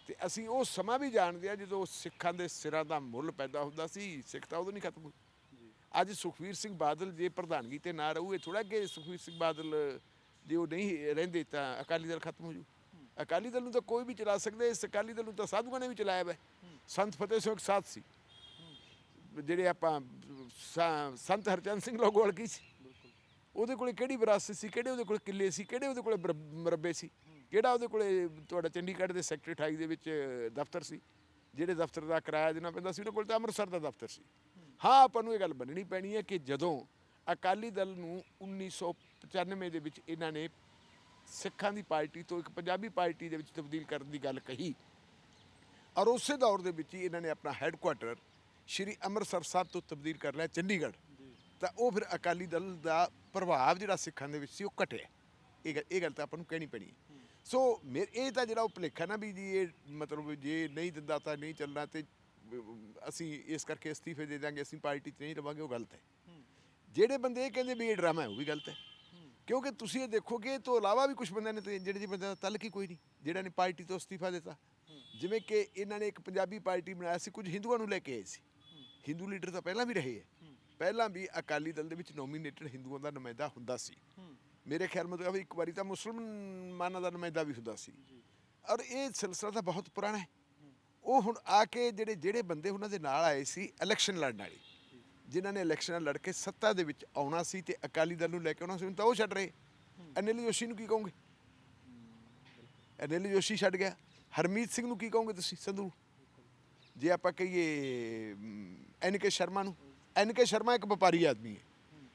A: ਤੇ ਅਸੀਂ ਉਹ ਸਮਾਂ ਵੀ ਜਾਣਦੇ ਆ ਜਦੋਂ ਸਿੱਖਾਂ ਦੇ ਸਿਰਾਂ ਦਾ ਮੁੱਲ ਪੈਦਾ ਹੁੰਦਾ ਸੀ ਸਿੱਖ ਤਾਂ ਉਦੋਂ ਨਹੀਂ ਖਤਮ ਹੋਈ। ਅੱਜ ਸੁਖਵੀਰ ਸਿੰਘ ਬਾਦਲ ਜੇ ਪ੍ਰਧਾਨਗੀ ਤੇ ਨਾ ਰਹੂ ਇਹ ਥੋੜਾ ਕਿ ਸੁਖਵੀਰ ਸਿੰਘ ਬਾਦਲ ਜੇ ਉਹ ਨਹੀਂ ਰਹਿੰਦੇ ਤਾਂ ਅਕਾਲੀ ਦਲ ਖਤਮ ਹੋ ਜੂ। ਅਕਾਲੀ ਦਲ ਨੂੰ ਤਾਂ ਕੋਈ ਵੀ ਚਲਾ ਸਕਦਾ, ਇਸ ਅਕਾਲੀ ਦਲ ਨੂੰ ਤਾਂ ਸਾਧੂਆਂ ਨੇ ਵੀ ਚਲਾਇਆ ਵਾ। ਸੰਤ ਫਤਿਹ ਸਿੰਘ ਇੱਕ ਸਾਥ ਸੀ। ਜਿਹੜੇ ਆਪਾਂ ਸੰਤ ਹਰਚੰਦ ਸਿੰਘ ਲੋਗੋਵਾਲ ਕੀ ਸੀ? ਉਹਦੇ ਕੋਲੇ ਕਿਹੜੀ ਵਿਰਾਸਤ ਸੀ? ਕਿਹੜੇ ਉਹਦੇ ਕੋਲੇ ਕਿੱਲੇ ਸੀ? ਕਿਹੜੇ ਉਹਦੇ ਕੋਲੇ ਮਰ- ਮਰੱਬੇ ਸੀ? ਕਿਹੜਾ ਉਹਦੇ ਕੋਲੇ ਤੁਹਾਡਾ ਚੰਡੀਗੜ੍ਹ ਦੇ ਸੈਕਟਰੀ 28 ਦੇ ਵਿੱਚ ਦਫ਼ਤਰ ਸੀ? ਜਿਹੜੇ ਦਫ਼ਤਰ ਦਾ ਕਿਰਾਇਆ ਦੇਣਾ ਪੈਂਦਾ ਸੀ, ਉਹਨਾਂ ਕੋਲ ਤਾਂ ਅੰਮ੍ਰਿਤਸਰ ਦਾ ਦਫ਼ਤਰ ਸੀ। ਹਾਂ, ਆਪਾਂ ਨੂੰ ਇਹ ਗੱਲ ਮੰਨਣੀ ਪੈਣੀ ਹੈ ਕਿ ਜਦੋਂ ਅਕਾਲੀ ਦਲ ਨੂੰ 1995 ਦੇ ਵਿੱਚ ਇਹਨਾਂ ਨੇ ਸਿੱਖਾਂ ਦੀ ਪਾਰਟੀ ਤੋਂ ਇੱਕ ਪੰਜਾਬੀ ਪਾਰਟੀ ਦੇ ਵਿੱਚ ਤਬਦੀਲ ਕਰਨ ਦੀ ਗੱਲ ਕਹੀ। ਔਰ ਉਸੇ ਦੌਰ ਦੇ ਵਿੱਚ ਹੀ ਇਹਨਾਂ ਨੇ ਆਪਣਾ ਹੈੱਡਕੁਆਟਰ ਸ਼੍ਰੀ ਅੰਮ੍ਰਿਤਸਰ ਸਾਹਿਬ ਤੋਂ ਤਬਦੀਲ ਕਰ ਲਿਆ ਚੰਡੀਗੜ੍ਹ। ਤਾਂ ਉਹ ਫਿਰ ਅਕਾਲੀ ਦਲ ਦਾ ਪ੍ਰਭਾਵ ਜਿਹੜਾ ਸਿੱਖਾਂ ਦੇ ਵਿੱਚ ਸੀ ਉਹ ਘਟਿਆ। ਇਹ ਗੱਲ ਇਹ ਗੱਲ ਤਾਂ ਆਪਾਂ ਨੂੰ ਕਹਿਣੀ ਪੈਣੀ ਹੈ। ਸੋ ਮੇ- ਇਹ ਤਾਂ ਜਿਹੜਾ ਉਹ ਭੁਲੇਖਾ ਨਾ ਵੀ ਜੀ ਇਹ ਮਤਲਬ ਜੇ ਨਹੀਂ ਦਿੰਦਾ ਤਾਂ ਨਹੀਂ ਚੱਲਣਾ ਤੇ ਅਸੀਂ ਇਸ ਕਰਕੇ ਅਸਤੀਫੇ ਦੇ ਦਾਂਗੇ ਅਸੀਂ ਪਾਰਟੀ 'ਚ ਨਹੀਂ ਰਵਾਂਗੇ ਉਹ ਗਲਤ ਹੈ। ਜਿਹੜੇ ਬੰਦੇ ਇਹ ਕਹਿੰਦੇ ਵੀ ਇਹ ਡਰਾਮਾ ਹੈ ਉਹ ਵੀ ਗਲਤ ਹੈ। ਕਿਉਂਕਿ ਤੁਸੀਂ ਇਹ ਦੇਖੋਗੇ ਇਹ ਤੋਂ ਇਲਾਵਾ ਵੀ ਕੁਝ ਬੰਦਿਆਂ ਨੇ ਤੇ ਜਿਹੜੇ ਜੀ ਦਾ ਤਲਕ ਹੀ ਕੋਈ ਨਹੀਂ, ਜਿਹੜਾ ਨੇ ਪਾਰਟੀ ਤੋਂ ਅਸਤੀਫਾ ਦਿੱਤਾ। ਜਿਵੇਂ ਕਿ ਇਹਨਾਂ ਨੇ ਇੱਕ ਪੰਜਾਬੀ ਪਾਰਟੀ ਬਣਾਇਆ ਸੀ, ਕੁਝ ਹਿੰਦੂਆਂ ਨੂੰ ਲੈ ਕੇ ਆਏ ਸੀ। ਹਿੰਦੂ ਲੀਡਰ ਤਾਂ ਪਹਿਲਾਂ ਵੀ ਰਹੇ ਹੈ। ਪਹਿਲਾਂ ਵੀ ਅਕਾਲੀ ਦਲ ਦੇ ਵਿੱਚ ਨੋਮੀਨੇਟਡ ਹਿੰਦੂਆਂ ਦਾ ਨੁਮਾਇੰਦਾ ਹੁੰਦਾ ਸੀ। ਮੇਰੇ ਖਿਆਲ ਮਤਲਬ ਇੱਕ ਵਾਰੀ ਤਾਂ ਮੁਸਲਮਾਨਾਂ ਦਾ ਨੁਮਾਇੰਦਾ ਵੀ ਹੁੰਦਾ ਸੀ। ਔਰ ਇਹ ਸਿਲਸਿਲਾ ਤਾਂ ਬਹੁਤ ਪੁਰਾਣਾ ਹੈ। ਉਹ ਹੁਣ ਆ ਕੇ ਜਿਹੜੇ ਜਿਹੜੇ ਬੰਦੇ ਉਹਨਾਂ ਦੇ ਨਾਲ ਆਏ ਸੀ ਇਲੈਕਸ਼ਨ ਲੜਨ ਵਾਲੇ। ਜਿਨ੍ਹਾਂ ਨੇ ਇਲੈਕਸ਼ਨਾਂ ਲੜ ਕੇ ਸੱਤਾ ਦੇ ਵਿੱਚ ਆਉਣਾ ਸੀ ਤੇ ਅਕਾਲੀ ਦਲ ਨੂੰ ਲੈ ਕੇ ਆਉਣਾ ਸੀ ਹੁਣ ਤਾਂ ਉਹ ਛੱਡ ਰਹੇ। ਅਨਿਲ ਜੋਸ਼ੀ ਨੂੰ ਕੀ ਕਹੋਗੇ? ਅਨਿਲ ਜੋਸ਼ੀ ਛੱਡ ਗਿਆ। ਹਰਮੀਤ ਸਿੰਘ ਨੂੰ ਕੀ ਕਹੋਗੇ ਤੁਸੀਂ ਸੰਧੂ? ਜੇ ਆਪਾਂ ਕਹੀਏ ਐਨ ਕੇ ਸ਼ਰਮਾ ਨੂੰ। ਐਨ ਕੇ ਸ਼ਰਮਾ ਇੱਕ ਵਪਾਰੀ ਆਦਮੀ ਹੈ।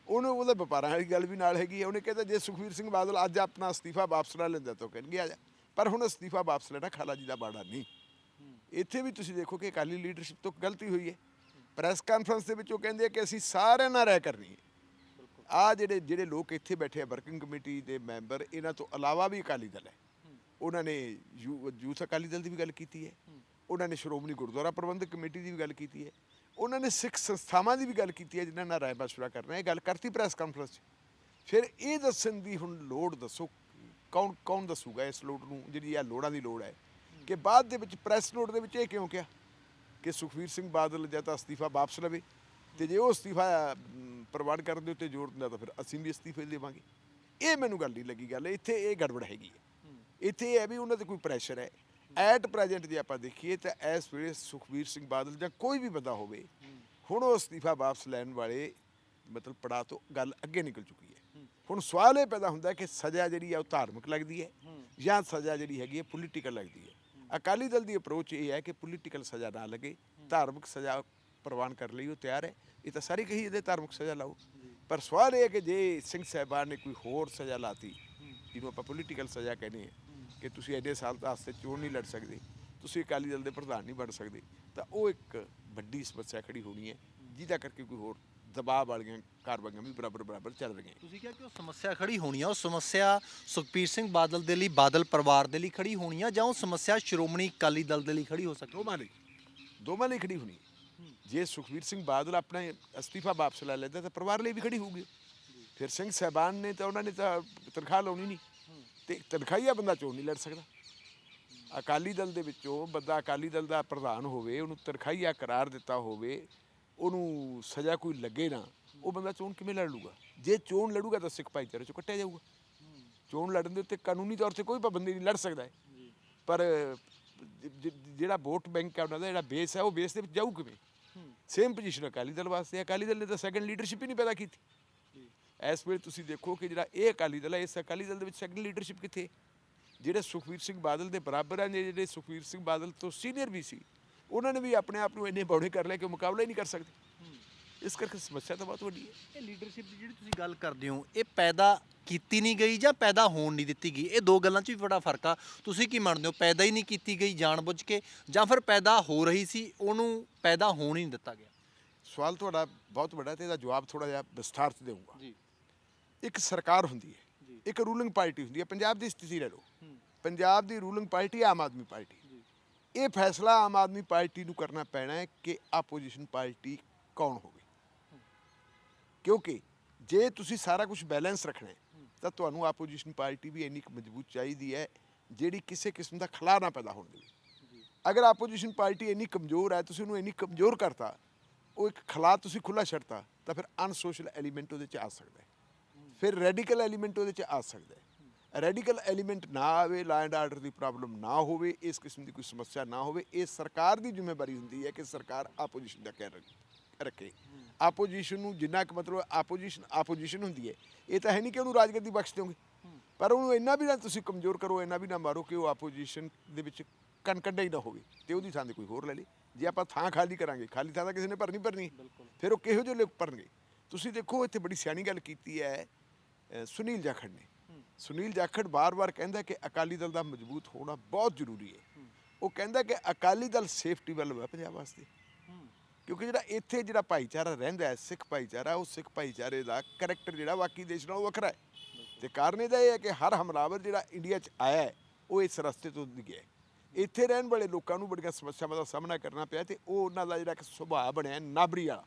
A: ਉਹਨੂੰ ਉਹਦੇ ਵਪਾਰਾਂ ਵਾਲੀ ਗੱਲ ਵੀ ਨਾਲ ਹੈਗੀ ਹੈ। ਉਹਨੇ ਕਹਿੰਦਾ ਜੇ ਸੁਖਵੀਰ ਸਿੰਘ ਬਾਦਲ ਅੱਜ ਆਪਣਾ ਅਸਤੀਫਾ ਵਾਪਸ ਲੈ ਲੈਂਦਾ ਤਾਂ ਕਹਿਣਗੇ ਆ ਜਾ। ਪਰ ਹੁਣ ਅਸਤੀਫਾ ਵਾਪਸ ਲੈਣਾ ਖਾਲਾ ਜੀ ਦਾ ਬਾੜਾ ਨਹੀਂ। ਇੱਥੇ ਵੀ ਤੁਸੀਂ ਦੇਖੋ ਕਿ ਅਕਾਲੀ ਲੀਡਰਸ਼ਿਪ ਤੋਂ ਗਲਤੀ ਹੋਈ ਹੈ। ਪ੍ਰੈਸ ਕਾਨਫਰੰਸ ਦੇ ਵਿੱਚ ਉਹ ਕਹਿੰਦੇ ਆ ਕਿ ਅਸੀਂ ਸਾਰਿਆਂ ਨਾਲ ਰਾਇ ਕਰਨੀ ਹੈ। ਆ ਜਿਹੜੇ ਜਿਹੜੇ ਲੋਕ ਇੱਥੇ ਬੈਠੇ ਆ, ਵਰਕਿੰਗ ਕਮੇਟੀ ਦੇ ਮੈਂਬਰ, ਇਹਨਾਂ ਤੋਂ ਇਲਾਵਾ ਵੀ ਅਕਾਲੀ ਦਲ ਹੈ। ਉਹਨਾਂ ਨੇ ਯੂ- ਯੂਥ ਅਕਾਲੀ ਦਲ ਦੀ ਵੀ ਗੱਲ ਕੀਤੀ ਹੈ। ਉਹਨਾਂ ਨੇ ਸ਼੍ਰੋਮਣੀ ਗੁਰਦੁਆਰਾ ਪ੍ਰਬੰਧਕ ਕਮੇਟੀ ਦੀ ਵੀ ਗੱਲ ਕੀਤੀ ਹੈ। ਉਹਨਾਂ ਨੇ ਸਿੱਖ ਸੰਸਥਾਵਾਂ ਦੀ ਵੀ ਗੱਲ ਕੀਤੀ ਹੈ, ਜਿਨ੍ਹਾਂ ਨਾਲ ਰਾਏ ਮਸ਼ਵਰਾ ਕਰਨਾ ਇਹ ਗੱਲ ਕਰਤੀ ਪ੍ਰੈਸ ਕਾਨਫਰੰਸ 'ਚ। ਫਿਰ ਇਹ ਦੱਸਣ ਦੀ ਹੁਣ ਲੋੜ ਦੱਸੋ, ਕੌਣ ਕੌਣ ਦੱਸੂਗਾ ਇਸ ਲੋੜ ਨੂੰ, ਜਿਹੜੀ ਆ ਲੋੜਾਂ ਦੀ ਲੋੜ ਹੈ? ਕਿ ਬਾਅਦ ਦੇ ਵਿੱਚ, ਪ੍ਰੈਸ ਨੋਟ ਦੇ ਵਿੱਚ ਇਹ ਕਿਉਂ ਕਿਹਾ? ਕਿ ਸੁਖਵੀਰ ਸਿੰਘ ਬਾਦਲ ਜਾਂ ਤਾਂ ਅਸਤੀਫਾ ਵਾਪਸ ਲਵੇ ਤੇ ਜੇ ਉਹ ਅਸਤੀਫਾ ਪ੍ਰਵਾਨ ਕਰਨ ਦੇ ਉੱਤੇ ਜ਼ੋਰ ਦਿੰਦਾ ਤਾਂ ਫਿਰ ਅਸੀਂ ਵੀ ਅਸਤੀਫੇ ਦੇਵਾਂਗੇ। ਇਹ ਮੈਨੂੰ ਗੱਲ ਨਹੀਂ ਲੱਗੀ ਗੱਲ ਇੱਥੇ ਇਹ ਗੜਬੜ ਹੈਗੀ ਹੈ। ਇੱਥੇ ਇਹ ਹੈ ਵੀ ਉਹਨਾਂ ਤੇ ਕੋਈ ਪ੍ਰੈਸ਼ਰ ਹੈ। ਐਟ ਪ੍ਰੈਜ਼ੈਂਟ ਜੇ ਆਪਾਂ ਦੇਖੀਏ ਤਾਂ ਇਸ ਵੇਲੇ ਸੁਖਵੀਰ ਸਿੰਘ ਬਾਦਲ ਜਾਂ ਕੋਈ ਵੀ ਬੰਦਾ ਹੋਵੇ ਹੁਣ ਉਹ ਅਸਤੀਫਾ ਵਾਪਸ ਲੈਣ ਵਾਲੇ ਮਤਲਬ ਪੜਾ ਤੋਂ ਗੱਲ ਅੱਗੇ ਨਿਕਲ ਚੁੱਕੀ ਹੈ। ਹੁਣ ਸਵਾਲ ਇਹ ਪੈਦਾ ਹੁੰਦਾ ਕਿ ਸਜ਼ਾ ਜਿਹੜੀ ਹੈ ਉਹ ਧਾਰਮਿਕ ਲੱਗਦੀ ਹੈ ਜਾਂ ਸਜ਼ਾ ਜਿਹੜੀ ਹੈਗੀ ਹੈ ਪੋਲੀਟੀਕਲ ਲੱਗਦੀ ਹੈ। ਅਕਾਲੀ ਦਲ ਦੀ ਅਪਰੋਚ ਇਹ ਹੈ ਕਿ ਪੋਲੀਟੀਕਲ ਸਜ਼ਾ ਨਾ ਲੱਗੇ ਧਾਰਮਿਕ ਸਜ਼ਾ ਪ੍ਰਵਾਨ ਕਰਨ ਲਈ ਉਹ ਤਿਆਰ ਹੈ। ਇਹ ਤਾਂ ਸਾਰੀ ਕਹੀ ਇਹਦੇ ਧਾਰਮਿਕ ਸਜ਼ਾ ਲਾਓ। ਪਰ ਸਵਾਲ ਇਹ ਹੈ ਕਿ ਜੇ ਸਿੰਘ ਸਾਹਿਬਾਨ ਨੇ ਕੋਈ ਹੋਰ ਸਜ਼ਾ ਲਾਤੀ ਜਿਹਨੂੰ ਆਪਾਂ ਪੋਲੀਟੀਕਲ ਸਜ਼ਾ ਕਹਿੰਦੇ ਹਾਂ ਕਿ ਤੁਸੀਂ ਐਡੇ ਸਾਲ ਵਾਸਤੇ ਚੋਣ ਨਹੀਂ ਲੜ ਸਕਦੇ ਤੁਸੀਂ ਅਕਾਲੀ ਦਲ ਦੇ ਪ੍ਰਧਾਨ ਨਹੀਂ ਬਣ ਸਕਦੇ ਤਾਂ ਉਹ ਇੱਕ ਵੱਡੀ ਸਮੱਸਿਆ ਖੜੀ ਹੋਣੀ ਹੈ ਜਿਹਦਾ ਕਰਕੇ ਕੋਈ ਹੋਰ ਦਬਾਅ ਵਾਲੀਆਂ ਕਾਰਵਾਈਆਂ ਵੀ ਬਰਾਬਰ ਬਰਾਬਰ ਚੱਲ ਰਹੀਆਂ।
B: ਤੁਸੀਂ ਕਿਹਾ ਕਿ ਉਹ ਸਮੱਸਿਆ ਖੜੀ ਹੋਣੀ ਆ ਉਹ ਸਮੱਸਿਆ ਸੁਖਬੀਰ ਸਿੰਘ ਬਾਦਲ ਦੇ ਲਈ ਬਾਦਲ ਪਰਿਵਾਰ ਦੇ ਲਈ ਖੜੀ ਹੋਣੀ ਆ ਜਾਂ ਉਹ ਸਮੱਸਿਆ ਸ਼੍ਰੋਮਣੀ ਅਕਾਲੀ ਦਲ ਦੇ ਲਈ ਖੜੀ ਹੋ ਸਕਦੀ?
A: ਦੋਵਾਂ ਲਈ ਦੋਵਾਂ ਲਈ ਖੜੀ ਹੋਣੀ। ਜੇ ਸੁਖਵੀਰ ਸਿੰਘ ਬਾਦਲ ਆਪਣਾ ਅਸਤੀਫਾ ਵਾਪਸ ਲੈ ਲੈਂਦਾ ਤਾਂ ਪਰਿਵਾਰ ਲਈ ਵੀ ਖੜੀ ਹੋਊਗੀ। ਫਿਰ ਸਿੰਘ ਸਾਹਿਬਾਨ ਨੇ ਤਾਂ ਉਹਨਾਂ ਨੇ ਤਾਂ ਤਨਖਾਹ ਲਾਉਣੀ ਨਹੀਂ। ਤੇ ਤਨਖਾਹੀਆ ਬੰਦਾ ਚੋਣ ਨਹੀਂ ਲੜ ਸਕਦਾ। ਅਕਾਲੀ ਦਲ ਦੇ ਵਿੱਚੋਂ ਬੰਦਾ ਅਕਾਲੀ ਦਲ ਦਾ ਪ੍ਰਧਾਨ ਹੋਵੇ ਉਹਨੂੰ ਤਨਖਾਹੀਆ ਕਰਾਰ ਦਿੱਤਾ ਹੋਵੇ ਉਹਨੂੰ ਸਜ਼ਾ ਕੋਈ ਲੱਗੇ ਨਾ ਉਹ ਬੰਦਾ ਚੋਣ ਕਿਵੇਂ ਲੜ ਲੂਗਾ ਜੇ ਚੋਣ ਲੜੂਗਾ ਤਾਂ ਸਿੱਖ ਭਾਈਚਾਰੇ ਚੋਂ ਕੱਟਿਆ ਜਾਊਗਾ। ਚੋਣ ਲੜਨ ਦੇ ਉੱਤੇ ਕਾਨੂੰਨੀ ਤੌਰ ਤੇ ਕੋਈ ਪਾਬੰਦੀ ਨਹੀਂ ਲੜ ਸਕਦਾ ਹੈ। ਪਰ ਜਿਹੜਾ ਵੋਟ ਬੈਂਕ ਹੈ ਉਹਨਾਂ ਦਾ ਜਿਹੜਾ ਬੇਸ ਹੈ ਉਹ ਬੇਸ ਦੇ ਵਿੱਚ ਜਾਊ ਕਿਵੇਂ? ਸੇਮ ਪੋਜੀਸ਼ਨ ਅਕਾਲੀ ਦਲ ਵਾਸਤੇ ਹੈ। ਅਕਾਲੀ ਦਲ ਨੇ ਤਾਂ ਸੈਕੰਡ ਲੀਡਰਸ਼ਿਪ ਹੀ ਨਹੀਂ ਪੈਦਾ ਕੀਤੀ। ਇਸ ਵੇਲੇ ਤੁਸੀਂ ਦੇਖੋ ਕਿ ਜਿਹੜਾ ਇਹ ਅਕਾਲੀ ਦਲ ਹੈ ਇਸ ਅਕਾਲੀ ਦਲ ਦੇ ਵਿੱਚ ਸੈਕੰਡ ਲੀਡਰਸ਼ਿਪ ਕਿੱਥੇ? ਹੈ? ਜਿਹੜੇ ਸੁਖਵੀਰ ਸਿੰਘ ਬਾਦਲ ਦੇ ਬਰਾਬਰ ਹਨ ਜਿਹੜੇ ਸੁਖਵੀਰ ਸਿੰਘ ਬਾਦਲ ਤੋਂ ਸੀਨੀਅਰ ਵੀ ਸੀ ਉਹਨਾਂ ਨੇ ਵੀ ਆਪਣੇ ਆਪ ਨੂੰ ਇੰਨੇ ਬੌੜੇ ਕਰ ਲਿਆ ਕਿ ਮੁਕਾਬਲਾ ਹੀ ਨਹੀਂ ਕਰ ਸਕਦੇ। ਇਸ ਕਰਕੇ ਸਮੱਸਿਆ ਤਾਂ ਬਹੁਤ ਵੱਡੀ ਹੈ।
B: ਇਹ ਲੀਡਰਸ਼ਿਪ ਦੀ ਜਿਹੜੀ ਤੁਸੀਂ ਗੱਲ ਕਰਦੇ ਹੋ ਇਹ ਪੈਦਾ ਕੀਤੀ ਨਹੀਂ ਗਈ ਜਾਂ ਪੈਦਾ ਹੋਣ ਨਹੀਂ ਦਿੱਤੀ ਗਈ? ਇਹ ਦੋ ਗੱਲਾਂ 'ਚ ਵੀ ਬੜਾ ਫ਼ਰਕ ਆ। ਤੁਸੀਂ ਕੀ ਮੰਨਦੇ ਹੋ? ਪੈਦਾ ਹੀ ਨਹੀਂ ਕੀਤੀ ਗਈ ਜਾਣਬੁੱਝ ਕੇ ਜਾਂ ਫਿਰ ਪੈਦਾ ਹੋ ਰਹੀ ਸੀ ਉਹਨੂੰ ਪੈਦਾ ਹੋਣ ਹੀ ਨਹੀਂ ਦਿੱਤਾ ਗਿਆ?
A: ਸਵਾਲ ਤੁਹਾਡਾ ਬਹੁਤ ਵੱਡਾ ਤੇ ਇਹਦਾ ਜਵਾਬ ਥੋੜਾ ਜਿਹਾ ਵਿਸਥਾਰ ਚ ਦੇਵਾਂਗਾ
B: ਜੀ।
A: ਇੱਕ ਸਰਕਾਰ ਹੁੰਦੀ ਹੈ। ਇੱਕ ਰੂਲਿੰਗ ਪਾਰਟੀ ਹੁੰਦੀ ਹੈ। ਪੰਜਾਬ ਦੀ ਸਥਿਤੀ ਲੈ ਲਓ। ਪੰਜਾਬ ਦੀ ruling party Aam Aadmi party ਇਹ ਫੈਸਲਾ ਆਮ ਆਦਮੀ ਪਾਰਟੀ ਨੂੰ ਕਰਨਾ ਪੈਣਾ ਹੈ ਕਿ ਆਪੋਜੀਸ਼ਨ ਪਾਰਟੀ ਕੌਣ ਹੋਵੇ। ਕਿਉਂਕਿ ਜੇ ਤੁਸੀਂ ਸਾਰਾ ਕੁਝ ਬੈਲੈਂਸ ਰੱਖਣਾ ਹੈ ਤਾਂ ਤੁਹਾਨੂੰ ਆਪੋਜੀਸ਼ਨ ਪਾਰਟੀ ਵੀ ਇੰਨੀ ਕੁ ਮਜ਼ਬੂਤ ਚਾਹੀਦੀ ਹੈ ਜਿਹੜੀ ਕਿਸੇ ਕਿਸਮ ਦਾ ਖਲਾ ਨਾ ਪੈਦਾ ਹੋਣ ਦੇਵੇ। ਅਗਰ ਆਪੋਜੀਸ਼ਨ ਪਾਰਟੀ ਇੰਨੀ ਕਮਜ਼ੋਰ ਹੈ ਤੁਸੀਂ ਉਹਨੂੰ ਇੰਨੀ ਕਮਜ਼ੋਰ ਕਰਤਾ ਉਹ ਇੱਕ ਖਲਾ ਤੁਸੀਂ ਖੁੱਲਾ ਛੱਡਤਾ ਤਾਂ ਫਿਰ ਅਨਸੋਸ਼ਲ ਐਲੀਮੈਂਟ ਉਹਦੇ ਚ ਆ ਸਕਦਾ ਹੈ। ਫਿਰ ਰੈਡੀਕਲ ਐਲੀਮੈਂਟ ਉਹਦੇ ਚ ਆ ਸਕਦਾ ਹੈ। ਰੈਡੀਕਲ ਐਲੀਮੈਂਟ ਨਾ ਆਵੇ law and order the problem ਨਾ ਹੋਵੇ ਇਸ ਕਿਸਮ ਦੀ ਕੋਈ ਸਮੱਸਿਆ ਨਾ ਹੋਵੇ ਇਹ ਸਰਕਾਰ ਦੀ ਜ਼ਿੰਮੇਵਾਰੀ ਹੁੰਦੀ ਹੈ ਕਿ ਸਰਕਾਰ ਆਪੋਜੀਸ਼ਨ ਦਾ ਕਹਿ ਰੱਖੇ। ਆਪੋਜੀਸ਼ਨ ਨੂੰ ਜਿੰਨਾ ਕੁ ਮਤਲਬ ਆਪੋਜੀਸ਼ਨ ਆਪੋਜੀਸ਼ਨ ਹੁੰਦੀ ਹੈ ਇਹ ਤਾਂ ਹੈ ਨਹੀਂ ਕਿ ਉਹਨੂੰ ਰਾਜਗੱਦੀ ਬਖਸ਼ ਦਿਓਗੇ। ਪਰ ਉਹਨੂੰ ਇੰਨਾ ਵੀ ਨਾ ਤੁਸੀਂ ਕਮਜ਼ੋਰ ਕਰੋ ਇੰਨਾ ਵੀ ਨਾ ਮਾਰੋ ਕਿ ਉਹ ਆਪੋਜੀਸ਼ਨ ਦੇ ਵਿੱਚ ਕਣਕੱਡਾ ਹੀ ਨਾ ਹੋਵੇ ਤੇ ਉਹਦੀ ਥਾਂ ਤੇ ਕੋਈ ਹੋਰ ਲੈ ਲੇ। ਜੇ ਆਪਾਂ ਥਾਂ ਖਾਲੀ ਕਰਾਂਗੇ ਖਾਲੀ ਥਾਂ ਤਾਂ ਕਿਸੇ ਨੇ ਭਰਨੀ ਭਰਨੀ ਫਿਰ ਉਹ ਕਿਹੋ ਜਿਹੇ ਲੋਕ ਭਰਨਗੇ? ਤੁਸੀਂ ਦੇਖੋ ਇੱਥੇ ਬੜੀ ਸਿਆਣੀ ਗੱਲ ਕੀਤੀ ਹੈ ਸੁਨੀਲ ਜਾਖੜ ਨੇ। ਸੁਨੀਲ ਜਾਖੜ ਬਾਰ-ਬਾਰ ਕਹਿੰਦਾ ਕਿ ਅਕਾਲੀ ਦਲ ਦਾ ਮਜ਼ਬੂਤ ਹੋਣਾ ਬਹੁਤ ਜ਼ਰੂਰੀ ਹੈ। ਉਹ ਕਹਿੰਦਾ ਕਿ ਅਕਾਲੀ ਦਲ ਸੇਫਟੀ ਵੱਲ ਹੈ ਪੰਜਾਬ ਵਾਸਤੇ। ਕਿਉਂਕਿ ਜਿਹੜਾ ਇੱਥੇ ਜਿਹੜਾ ਭਾਈਚਾਰਾ ਰਹਿੰਦਾ ਹੈ, ਸਿੱਖ ਭਾਈਚਾਰਾ, ਉਹ ਸਿੱਖ ਭਾਈਚਾਰੇ ਦਾ ਕਰੈਕਟਰ ਜਿਹੜਾ ਬਾਕੀ ਦੇਸ਼ ਨਾਲੋਂ ਵੱਖਰਾ ਹੈ। ਤੇ ਕਾਰਨ ਇਹਦਾ ਇਹ ਹੈ ਕਿ ਹਰ ਹਮਲਾਵਰ ਜਿਹੜਾ ਇੰਡੀਆ 'ਚ ਆਇਆ ਉਹ ਇਸ ਰਸਤੇ ਤੋਂ ਗਿਆ ਇੱਥੇ ਰਹਿਣ ਵਾਲੇ ਲੋਕਾਂ ਨੂੰ ਬੜੀਆਂ ਸਮੱਸਿਆਵਾਂ ਦਾ ਸਾਹਮਣਾ ਕਰਨਾ ਪਿਆ ਤੇ ਉਹ ਉਹਨਾਂ ਦਾ ਜਿਹੜਾ ਇੱਕ ਸੁਭਾਅ ਬਣਿਆ ਨਾਬਰੀ ਵਾਲਾ।